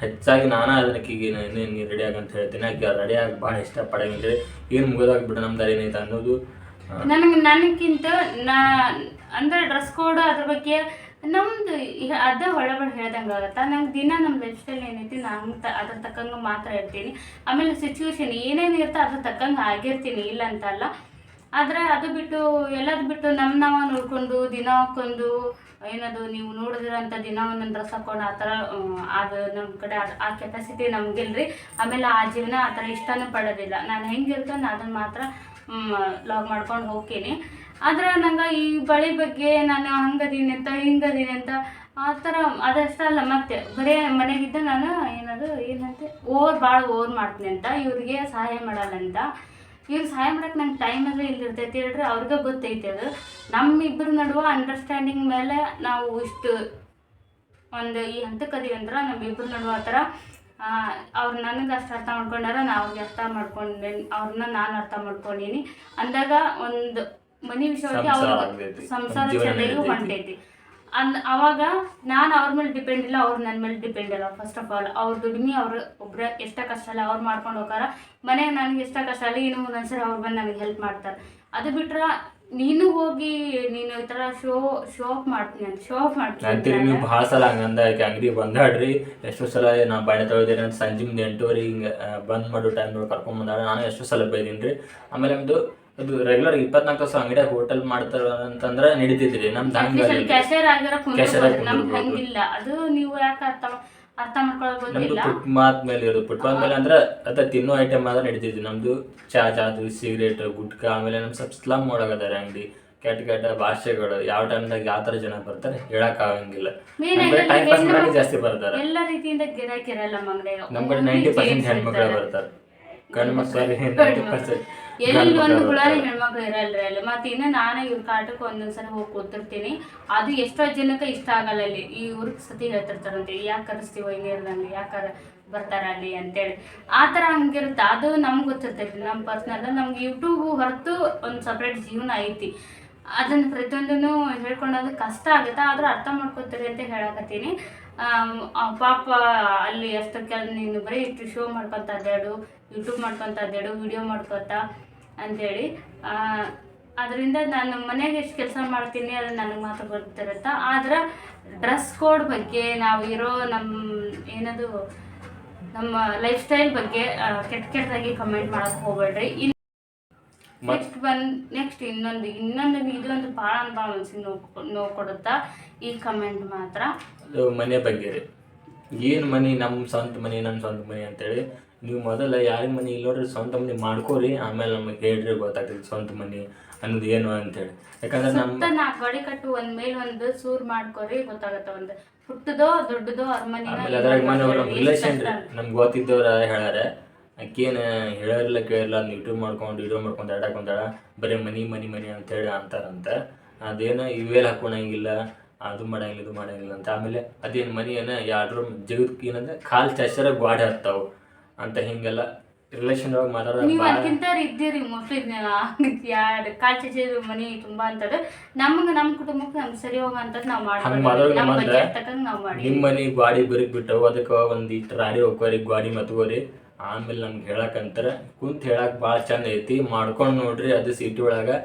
ಹೆಚ್ಚಾಗಿ ನಾನು ಅದಕ್ಕೆ ಈಗ ನೀನು ರೆಡಿ ಆಗಂತ ಹೇಳ್ತೀನಿ. ಆಕೆ ರೆಡಿ ಆಗಿ ಭಾಳ ಇಷ್ಟಪಡಂಗಿಲ್ಲ ಏನು ಮುಗಿದಾಗ್ಬಿಡ ನಮ್ದು ಏನೈತೆ ಅನ್ನೋದು ನನಗೆ ನನಗಿಂತ ನಾ, ಅಂದ್ರೆ ಡ್ರೆಸ್ ಕೋಡ್ ಅದ್ರ ಬಗ್ಗೆ ನಮ್ದು ಅದೇ ಒಳಗಡೆ ಹೇಳ್ದಂಗೆ ಆಗತ್ತ? ನಂಗೆ ದಿನ ನಮ್ಮ ಲೈಫ್ ಸ್ಟೈಲ್ ಏನೈತಿ ನಾನು ತ, ಅದ್ರ ತಕ್ಕಂಗೆ ಮಾತ್ರ ಇರ್ತೀನಿ. ಆಮೇಲೆ ಸಿಚುವೇಶನ್ ಏನೇನು ಇರುತ್ತೆ ಅದ್ರ ತಕ್ಕಂಗೆ ಆಗಿರ್ತೀನಿ, ಇಲ್ಲ ಅಂತಲ್ಲ. ಆದರೆ ಅದು ಬಿಟ್ಟು ಎಲ್ಲದ ಬಿಟ್ಟು ನಮ್ಮ ನಾವ ನೋಡ್ಕೊಂಡು, ದಿನ ಹಾಕೊಂಡು, ಏನದು ನೀವು ನೋಡಿದಿರಂತ ದಿನ ಒಂದೊಂದು ಡ್ರೆಸ್ ಹಾಕೊಂಡು ಆ ಥರ ಅದು ನಮ್ಮ ಕಡೆ ಆ ಕೆಪಾಸಿಟಿ ನಮಗಿಲ್ರಿ. ಆಮೇಲೆ ಆ ಜೀವನ ಆ ಥರ ಇಷ್ಟನೂ ಪಡೋದಿಲ್ಲ. ನಾನು ಹೆಂಗಿರ್ತೇನೆ ನಾನು ಅದನ್ನು ಮಾತ್ರ ಲಾಗ್ ಮಾಡ್ಕೊಂಡು ಹೋಗ್ತೀನಿ. ಆದ್ರೆ ನಂಗೆ ಈ ಬಳಿ ಬಗ್ಗೆ ನಾನು ಹಂಗದೀನಿ ಅಂತ, ಹಿಂಗದೀನಿ ಅಂತ ಆ ಥರ ಅಲ್ಲ, ಮತ್ತೆ ಬರೀ ಮನೆಗಿದ್ದ ನಾನು ಏನದು ಏನಂತೆ ಓವರ್ ಭಾಳ ಓವರ್ ಮಾಡ್ತೀನಿ ಅಂತ, ಇವ್ರಿಗೆ ಸಹಾಯ ಮಾಡಲ್ಲ ಅಂತ. ಇವ್ರಿಗೆ ಸಹಾಯ ಮಾಡಕ್ಕೆ ನಂಗೆ ಟೈಮ್ ಅಲ್ಲಿ ಇಲ್ದಿರ್ತೈತಿ ಹೇಳ್ರಿ, ಅವ್ರಿಗೆ ಗೊತ್ತೈತಿ ಅದು. ನಮ್ಮಿಬ್ಬರ ನಡುವೆ ಅಂಡರ್ಸ್ಟ್ಯಾಂಡಿಂಗ್ ಮೇಲೆ ನಾವು ಇಷ್ಟು ಒಂದು ಈ ಹಂತಕ್ಕೆ ಅದೀವಿ ಅಂದ್ರೆ ನಮ್ಮಿಬ್ಬರ ನಡುವೆ ಆ ಥರ ಅವ್ರು ನನಗೆ ಅಷ್ಟು ಅರ್ಥ ಮಾಡ್ಕೊಂಡಾರ ನಾ ಅವ್ರಿಗೆ ಅರ್ಥ ಮಾಡ್ಕೊಂಡೆ ಅವ್ರನ್ನ ನಾನು ಅರ್ಥ ಮಾಡ್ಕೊಂಡೀನಿ. ಅಂದಾಗ ಒಂದು ಮನೆ ವಿಷಯವಾಗಿ ಅವ್ರ. ಸಂಸಾರ ಚೆನ್ನಾಗಿ ಹೊಂಟೈತಿ. ಅಂದ್ ಅವಾಗ ನಾನು ಅವ್ರ ಮೇಲೆ ಡಿಪೆಂಡ್ ಇಲ್ಲ ಅವ್ರು ನನ್ನ ಮೇಲೆ ಡಿಪೆಂಡ್ ಇಲ್ಲ. ಫಸ್ಟ್ ಆಫ್ ಆಲ್ ಅವ್ರ ದುಡಿಮೆ ಅವ್ರು ಒಬ್ಬರ ಎಷ್ಟ ಕಷ್ಟ ಅಲ್ಲ ಅವ್ರು ಮಾಡ್ಕೊಂಡು ಹೋಗಾರ ಮನೆಗೆ ನನಗೆ ಎಷ್ಟ ಕಷ್ಟ ಅಲ್ಲ ಇನ್ನು ಒಂದೊಂದ್ಸರಿ ಅವ್ರು ಬಂದು ನನಗೆ ಹೆಲ್ಪ್ ಮಾಡ್ತಾರೆ. ಅದು ಬಿಟ್ರೆ ನೀನು ಹೋಗಿ ನೀನು ಈ ಥರ ಶೋ ಶೋ ಆಫ್ ಮಾಡ್ತೀನಿ ಅಂತ ಶೋ ಆಫ್ ಮಾಡ್ತೀನಿ ಅಂತೀರಿ ನೀವು ಭಾಳ ಸಲ ಹಂಗಂದ ಆಕೆ ಅಂಗಡಿ ಬಂದಾಡ್ರಿ ಎಷ್ಟೋ ಸಲ ನಾ ಬಾಳೆ ತೊಳೆದೇನೆ ಅಂತ ಸಂಜೆ ಮುಂದೆ ಎಂಟೂವರೆ ಹಿಂಗೆ ಬಂದ್ ಮಾಡೋ ಟೈಮ್ ಕರ್ಕೊಂಡ್ ಬಂದಾಡ ನಾನು ಎಷ್ಟೋ ಸಲ ಬೈದೀನಿ ರೀ ಆಮೇಲೆ ನಮ್ದು ಅದು ರೆಗ್ಯುಲರ್ ಇಪ್ಪತ್ನಾಲ್ಕು ತಾಸು ಅಂಗಡಿಯಾಗ ಹೋಟೆಲ್ ಮಾಡ್ತಾರ ಅಂತಂದ್ರೆ ನಡೀತಿದ್ರಿ. ನಮ್ದು ಹಂಗೆ ಕ್ಯಾಶಿಯರ್ ಆಗಿರೋ Cashier ಆಗಿ ನಮ್ಗೆ ಹಂಗಿಲ್ಲ. ಅದು ನೀವು ಯಾಕೆ ಅರ್ಥ ಅರ್ಥ ಮಾಡ್ಕೊಳ್ಳೋದು ನಮ್ದು ಗೊತ್ತಿಲ್ಲ ಪುಟ್ ಮಾತ್ ಮೇಲೆ ಇರೋದು. ಪುಟ್ಪಾತ್ ಮೇಲೆ ಅಂದ್ರೆ ಅದ ತಿನ್ನೋ ಐಟಮ್ ಆದ್ರೆ ನಡೀತಿದ್ವಿ ನಮ್ದು ಚಾ ಚಾದು ಸಿಗರೇಟ್ ಗುಟ್ಕಾ ಆಮೇಲೆ ನಮ್ ಸ್ವಲ್ಪ ಸ್ಲಮ್ ಒಳಗದಾರೆ ಅಂಗಡಿ. ಕೆಟ್ಟ ಕೆಟ್ಟ ಭಾಷೆಗಳು ಯಾವ ಟೈಮ್ದಾಗ ಯಾವ ತರ ಜನ ಬರ್ತಾರೆ ಹೇಳಕ್ ಆಗಂಗಿಲ್ಲ. Main ಆಗಿ ಟೈಮ್ ಪಾಸ್ ಹೆಣ್ಣು ಮಾಡಕ್ಕೆ ಜಾಸ್ತಿ ಬರ್ತಾರೆ. ಎಲ್ಲ ರೀತಿಯಿಂದ ಗಿರಾಕಿ ಇರಲ್ಲ ನಮ್ಮ ಅಂಗಡಿಯಾಗ ನಮ್ ಕಡೆ ನೈಂಟಿ ಪರ್ಸೆಂಟ್ ಹೆಣ್ಮಕ್ಳು ಬರ್ತಾರೆ. ಗಂಡು ಮಕ್ಕಳು ನೈಂಟಿ ಪರ್ಸೆಂಟ್ ಎಲ್ಲಿ ಒಂದು ಹುಳಾರಿ ಹೆಣ್ಮಕ್ಳು ಇರಲ್ರಿ ಅಲ್ಲಿ ಮತ್ತೆ ಇನ್ನು ನಾನೇ ಇವ್ರ ಕಾಟಕ್ಕೆ ಸಲ ಹೋಗಿ ಕೂತಿರ್ತೀನಿ. ಅದು ಎಷ್ಟೋ ಜನಕ್ಕೆ ಇಷ್ಟ ಆಗಲ್ಲ ಅಲ್ಲಿ. ಈ ಊರಿಗೆ ಸತಿ ಹೇಳ್ತಿರ್ತಾರಂತೆ ಯಾಕೆ ಕರೆಸ್ತೀವೋ? ಹಿಂಗಿರ್ದಂಗೆ ಯಾಕೆ ಬರ್ತಾರ ಅಲ್ಲಿ ಅಂತೇಳಿ. ಆ ಥರ ಹಂಗಿರುತ್ತೆ. ಅದು ನಮ್ಗೆ ಗೊತ್ತಿರ್ತೈತಿ. ನಮ್ಮ ಪರ್ಸ್ನಲ್ ನಮ್ಗೆ ಯೂಟ್ಯೂಬ್ ಹೊರತು ಒಂದು ಸಪ್ರೇಟ್ ಜೀವನ ಐತಿ. ಅದನ್ನು ಪ್ರತಿಯೊಂದನ್ನು ಹೇಳ್ಕೊಳ್ಳೋದು ಕಷ್ಟ ಆಗುತ್ತೆ. ಆದರೂ ಅರ್ಥ ಮಾಡ್ಕೊತೀರಿ ಅಂತ ಹೇಳಕತ್ತೀನಿ. ಪಾಪ ಅಲ್ಲಿ ಅಷ್ಟಕ್ಕೆ ನೀನು ಬರೀ ಇಷ್ಟು ಶೋ ಮಾಡ್ಕೊತ ಅಡ್ಡಾಡು ಯೂಟ್ಯೂಬ್ ಮಾಡ್ಕೊತ ಅಡ್ಡಾಡು ವಿಡಿಯೋ ಮಾಡ್ಕೊತ ಅಂಥೇಳಿ ಅದರಿಂದ ನಾನು ಮನೆಗೆ ಎಷ್ಟು ಕೆಲಸ ಮಾಡ್ತೀನಿ ಅದು ನನಗೆ ಮಾತ್ರ ಗೊತ್ತಿರುತ್ತೆ. ಆದ್ರೆ ಡ್ರೆಸ್ ಕೋಡ್ ಬಗ್ಗೆ ನಾವು ಇರೋ ನಮ್ಮ ಏನದು ನಮ್ಮ ಲೈಫ್ ಸ್ಟೈಲ್ ಬಗ್ಗೆ ಕೆಟ್ಟ ಕೆಟ್ಟದಾಗಿ ಕಮೆಂಟ್ ಮಾಡಕ್ಕೆ ಹೋಗ್ಬೇಡ್ರಿ. ನೆಕ್ಸ್ಟ್ ಬಂದು ನೆಕ್ಸ್ಟ್ ಇನ್ನೊಂದು ಇನ್ನೊಂದು ಇದೊಂದು ಭಾಳ ಭಾಳ ಮನ್ಸಿಗೆ ನೋವು ನೋವು ಕೊಡುತ್ತಾ ಈ ಕಮೆಂಟ್ ಮಾತ್ರ. ಮನೆ ಬಗ್ಗೆ ರೀ. ಏನು ಮನೆ ನಮ್ಮ ಸ್ವಂತ ಮನೆ ನಮ್ಮ ಸ್ವಂತ ಮನೆ ಅಂತೇಳಿ ನೀವು ಮೊದಲ ಯಾರಿನ ಮನೆ ಇಲ್ಲೋರಿ ಸ್ವಂತ ಮನೆ ಮಾಡ್ಕೋರಿ ಆಮೇಲೆ ನಮಗೆ ಹೇಳ್ರಿ ಗೊತ್ತಾಗ್ತದೆ ಸ್ವಂತ ಮನೆ ಅನ್ನೋದು ಏನು ಅಂತೇಳಿ. ಯಾಕಂದ್ರೆ ನಮ್ಮ ನಾಲ್ಕು ಗೋಡೆ ಕಟ್ಟು ಒಂದ್ ಮೇಲೆ ಒಂದು ಸೂರ್ ಮಾಡ್ಕೊರಿ ಗೊತ್ತಾಗತ್ತ ಒಂದು. ಪುಟ್ಟದೋ ದೊಡ್ಡದೋ ಅರಮನೆ ಆಮೇಲೆ ಅದ್ರಾಗ ಮನೆ ಅವ್ರ ರಿಲೇಷನ್ ರೀ. ನಮ್ಗೆ ಗೊತ್ತಿದ್ದವ್ರ ಹೇಳ್ಯಾರ ಆಕೇನು ಹೇಳೋರಿಲ್ಲ ಕೇಳಿಲ್ಲ ನೀವು ಯೂಟ್ಯೂಬ್ ಮಾಡ್ಕೊಂಡು ವಿಡಿಯೋ ಮಾಡ್ಕೊಂಡು ಆಡಾಕೊಂಡಾಳ ಬರೀ ಮನಿ ಮನಿ ಮನಿ ಅಂತೇಳಿ ಅಂತಾರಂತ. ಅದೇನು ಇವೇಲ್ ಹಾಕೊಳಂಗಿಲ್ಲ ಅದು ಮಾಡಂಗಿಲ್ಲ ಇದು ಮಾಡಂಗಿಲ್ಲ ಅಂತ. ಆಮೇಲೆ ಅದೇನು ಮನಿ ಏನ ಯಾರು ಜಗದ್ ಏನಂದ್ರೆ ಕಾಲು ಚಸರ ಗ್ವಾಡೆ ಹತ್ತಾವು. ಅಂತ ಹಿಂಗೆಲ್ಲ ರಿಲೇಷನ್ ಒಳಗೆ ಮಾತಾಡೋದು ನೀವು ಭಾಳ ಅದಕ್ಕಿಂತ ಇದ್ದೀರಿ ಮೋಸ್ಟ್ಲಿ ಯಾರು ಕಾಲ್ಚೆ ಮನಿ ತುಂಬಾ ಅಂತದ್ದು. ನಮ್ಗೆ ನಮ್ಮ ಕುಟುಂಬಕ್ಕೆ ನಮ್ಗೆ ಸರಿ ಹೋಗೋ ನಾವ್ ಹಂಗ್ ಮಾಡ್ತೀವಿ ಮಾಡೋದ್ರಿಂದ ನಮ್ಮ ನಾವ್ ಮಾಡಿ ಮನೆ ಗ್ವಾಡಿ ಬರೀಕ್ ಬಿಟ್ಟವು ಅದಕ್ಕೆ ಒಂದು ಇಟ್ಟು ರಾಡಿ ಹೋಗ್ಕೋರಿ ಗ್ವಾಡಿ ಮತ್ಕೋರಿ. ಆಮೇಲೆ ನಮ್ಗೆ ಹೇಳಕ್ಕಂತಾರೆ ಕುಂತ್ ಹೇಳಕ್ ಭಾಳ ಚಂದ ಐತಿ. ಮಾಡ್ಕೊಂಡು ನೋಡ್ರಿ ಅದು ಸಿಟಿ ಒಳಗೆ.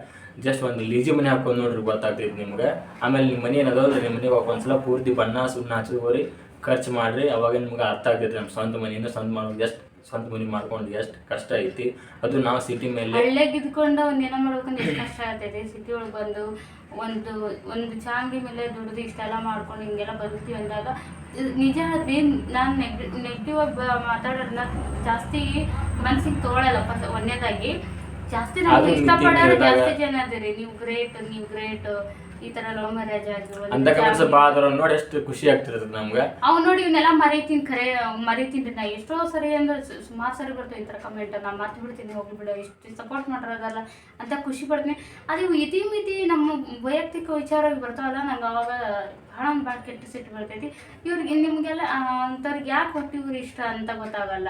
ಜಸ್ಟ್ ಒಂದು ಲೀಜಿ ಮನೆ ಹಾಕೊಂಡು ನೋಡ್ರಿ ಗೊತ್ತಾಗ್ತೈತಿ ನಿಮ್ಗೆ. ಆಮೇಲೆ ನಿಮ್ಮ ಮನೆ ಏನದ ನಿಮ್ಮ ಮನೆಗೆ ಒಂದ್ಸಲ ಪೂರ್ತಿ ಬಣ್ಣ ಸುಣ್ಣ ಹಚ್ಕೋರಿ. ಖರ್ಚು ಮಾಡ್ರಿ ಅವಾಗ ನಿಮ್ಗೆ ಅರ್ಥ ಆಗ್ತೈತಿ ನಮ್ಮ ಸ್ವಂತ ಮನೆಯಿಂದ ಸ್ವಂತ ಮಾಡೋದು ಎಷ್ಟು ಸ್ವಂತ ಮನೆ ಮಾಡ್ಕೊಂಡು ಎಷ್ಟು ಕಷ್ಟ ಐತಿ. ಅದು ನಾವು ಸಿಟಿ ಮೇಲೆ ಹಳ್ಳಿಯಾಗ ಇದ್ಕೊಂಡು ಒಂದ್ ಏನೋ ಮಾಡ್ಬೇಕಂದ್ರೆ ಎಷ್ಟು ಕಷ್ಟ ಆಗ್ತೈತೆ. ಸಿಟಿ ಒಳಗೆ ಬಂದು ಒಂದು ಒಂದು ಚಾಂಗಿ ಮೇಲೆ ದುಡ್ದು ಇಷ್ಟೆಲ್ಲ ಮಾಡ್ಕೊಂಡು ಹಿಂಗೆಲ್ಲ ಬದುಕ್ತೀವಿ ಅಂದಾಗ ನಿಜ ಹೇಳ್ತೀನಿ ನಾನು ನೆಗೆಟಿವ್ ಆಗಿ ಮಾತಾಡೋದನ್ನ ಜಾಸ್ತಿ ಮನ್ಸಿಗೆ ತೊಗೊಳಲ್ಲ ಫಸ್ಟ್ ಒಂದನೇದಾಗಿ ಜಾಸ್ತಿ ನಮ್ಗೆ ಇಷ್ಟಪಡೋರು ಜಾಸ್ತಿ ಜನ ಅದೀರಿ. ನೀವು ಗ್ರೇಟ್ ನೀವು ಗ್ರೇಟ್ ಈ ತರ ಲವ್ ಮ್ಯಾರೇಜ್ ಅಂತ ಕಮೆಂಟ್ಸ್ ಭಾಳ ಅದ್ರ ನೋಡಿ ಎಷ್ಟು ಖುಷಿ ಆಗ್ತಿರ್ತದೆ ನಮ್ಗೆ. ಅವ್ ನೋಡಿ ಇವನ್ನೆಲ್ಲ ಮರಿತೀನಿ ಖರೆ ಮರಿತೀನಿ ನಾ ಎಷ್ಟೋ ಸರಿ ಅಂದ್ರೆ ಸುಮಾರು ಸರಿ ಬರ್ತವೆ ಈ ಥರ ಕಮೆಂಟ್ ನಾ ಮರ್ತು ಬಿಡ್ತೀನಿ ಹೋಗಿ ಬಿಡು ಇಷ್ಟು ಸಪೋರ್ಟ್ ಮಾಡೋದಲ್ಲ ಅಂತ ಖುಷಿ ಪಡ್ತೀನಿ. ಅದು ಇತಿ ಮಿತಿ ನಮ್ಮ ವೈಯಕ್ತಿಕ ವಿಚಾರ ಬರ್ತಾವಲ್ಲ ನಂಗೆ ಅವಾಗ ಬಹಳ ಒಂದು ಭಾಳ ಕೆಟ್ಟ ಸಿಟ್ಟು ಬರ್ತೈತಿ. ಇವ್ರಿಗೆ ನಿಮಗೆಲ್ಲ ಅಂಥವ್ರಿಗೆ ಯಾಕೆ ಕೊಟ್ಟು ಇವ್ರು ಇಷ್ಟ ಅಂತ ಗೊತ್ತಾಗಲ್ಲ.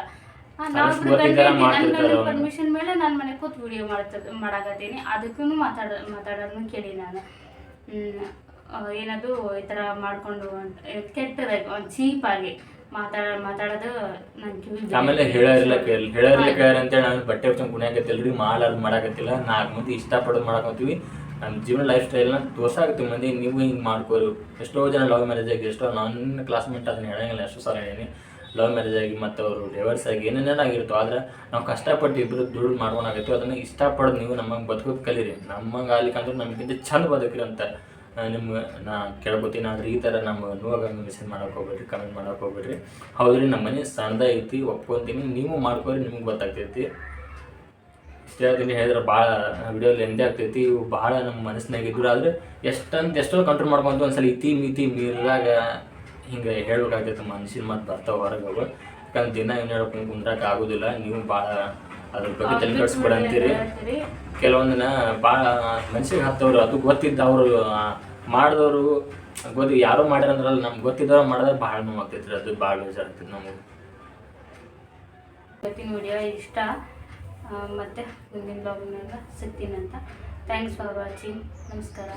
ಪರ್ಮಿಷನ್ ಮೇಲೆ ನಾನು ಮನೆ ಕೂತ್ ವಿಡಿಯೋ ಮಾಡ್ತ ಮಾಡಾಕತ್ತೀನಿ. ಅದಕ್ಕೂ ಮಾತಾಡ ಮಾತಾಡೋದನ್ನು ಕೇಳಿ ನಾನು. ಏನದು ಈ ಥರ ಮಾಡಿಕೊಂಡು ಕೆಟ್ಟದಾಗಿ ಒಂದು ಚೀಪಾಗಿ ಮಾತಾಡ, ಮಾತಾಡೋದು ನನ್ನ ಕಿವಿ ಆಮೇಲೆ ಹೇಳೋರಿಲ್ಲ ಕೇಳಿ ಹೇಳೋರಿಲ್ಲ ಅಂತೇಳಿ ನಾನು ಬಟ್ಟೆ ಹೊಚ್ಕೊಂಡು ಕುಣಿಯಾಕತ್ತಿಲ್ರಿ ಮಾಡಾರ್ದು ಮಾಡಾಕತ್ತಿಲ್ಲ, ನಾಲ್ಕು ಮಂದಿ ಇಷ್ಟಪಡೋದು ಮಾಡಾಕತ್ತೀವಿ. ನಮ್ಮ ಜೀವನ ಲೈಫ್ ಸ್ಟೈಲ್ನ ತೋರ್ಸಾಕತ್ತೀವಿ ಮಂದಿ, ನೀವು ಹಿಂಗೆ ಮಾಡ್ಕೋರು. ಎಷ್ಟೋ ಜನ ಲವ್ ಮ್ಯಾರೇಜ್ ಆಗಿ, ಎಷ್ಟೋ ನನ್ನ ಕ್ಲಾಸ್ಮೇಟ್ ಅದನ್ನ ಹೇಳಂಗಿಲ್ಲ, ಎಷ್ಟೋ ಸಲ ಹೇಳೀನಿ. ಲವ್ ಮ್ಯಾರೇಜ್ ಆಗಿ ಮತ್ತು ಅವರು ಡಿವರ್ಸ್ ಆಗಿ ಏನೇನೇನೋ ಆಗಿರ್ತವೆ ಆದ್ರೆ ನಾವು ಕಷ್ಟಪಟ್ಟು ಇಬ್ಬರು ದುಡ್ಡು ಮಾಡ್ಕೊಳಾಗತ್ತೀವಿ ಅದನ್ನು ಇಷ್ಟಪಡೋದು ನೀವು ನಮಗೆ ಬದುಕೋದು ಕಲೀರಿ. ನಮಗೆ ಆಗ್ಲಿಕ್ಕಂದ್ರೆ ನಮಗಿಂತ ಚಂದ ಬದುಕಿರಿ ಅಂತ ನಿಮ್ಗೆ ನಾ ಕೇಳ್ಕೊತೀನಿ. ಆದ್ರೆ ಈ ಥರ ನಮ್ಮ ನೋವಾಗ ಮೆಸೇಜ್ ಮಾಡೋಕೆ ಹೋಗ್ಬೇಡ್ರಿ ಕಮೆಂಟ್ ಮಾಡೋಕೆ ಹೋಗ್ಬೇಡ್ರಿ. ಹೌದ್ರಿ, ನಮ್ಮ ಮನೆ ಸಣ್ಣದ ಐತಿ, ಒಪ್ಕೊತೀನಿ. ನೀವು ಮಾಡ್ಕೊರಿ, ನಿಮ್ಗೆ ಗೊತ್ತಾಗ್ತೈತಿ. ಇಷ್ಟೇ ಹೇಳ್ತೀನಿ ಹೇಳಿದ್ರೆ ಭಾಳ ವಿಡಿಯೋ ಎಂದೇ ಆಗ್ತೈತಿ, ಇವು ಭಾಳ ನಮ್ಮ ಮನಸ್ಸಿನಾಗ ಆದರೆ ಆದ್ರೆ ಎಷ್ಟಂತ ಎಷ್ಟೋ ಕಂಟ್ರೋಲ್ ಮಾಡ್ಕೊಂತು ಒಂದ್ಸಲ ಇತಿ ಮಿತಿ ಮೀರಿದಾಗ ಹಿಂಗೆ ಹೇಳ್ಬೇಕಾಗ್ತೈತೆ ಮನ್ಸಿನ ಮತ್ತೆ ಬರ್ತಾವ ಹೊರಗೆ. ಅವು ಯಾಕಂದ್ರೆ ದಿನ ಏನು ಹೇಳ್ಕೊಂಡು ಕುಂದ್ರಕ್ಕೆ ಆಗೋದಿಲ್ಲ ನೀವು ಭಾಳ ಅದ್ರ ಬಗ್ಗೆ ತಲೆ ಕೆಡಿಸ್ಬೇಡ ಅಂತೀರಿ. ಕೆಲವೊಂದಿನ ಭಾಳ ಮನ್ಸಿಗೆ ಹತ್ತವ್ರು ಅದು ಗೊತ್ತಿದ್ದ ಅವರು ಮಾಡಿದವರು ಗೊತ್ತಿ ಯಾರೋ ಮಾಡ್ಯಾರಂದ್ರಲ್ಲ ನಮ್ಗೆ ಗೊತ್ತಿದ್ದವ್ರು ಮಾಡಿದ್ರೆ ಭಾಳ ನೋವು ಆಗ್ತೈತ್ರಿ ಅದು ಭಾಳ ಬೇಜಾರಾಗ್ತೈತೆ ನಮಗೆ. ಇವತ್ತಿನ ವಿಡಿಯೋ ಇಷ್ಟ. ಮತ್ತು ಮತ್ತೆ ಮುಂದಿನ ಬ್ಲಾಗ್ನಾಗ ಸಿಗ್ತೀನಂತ ಥ್ಯಾಂಕ್ಸ್ ಫಾರ್ ವಾಚಿಂಗ್ ನಮಸ್ಕಾರ.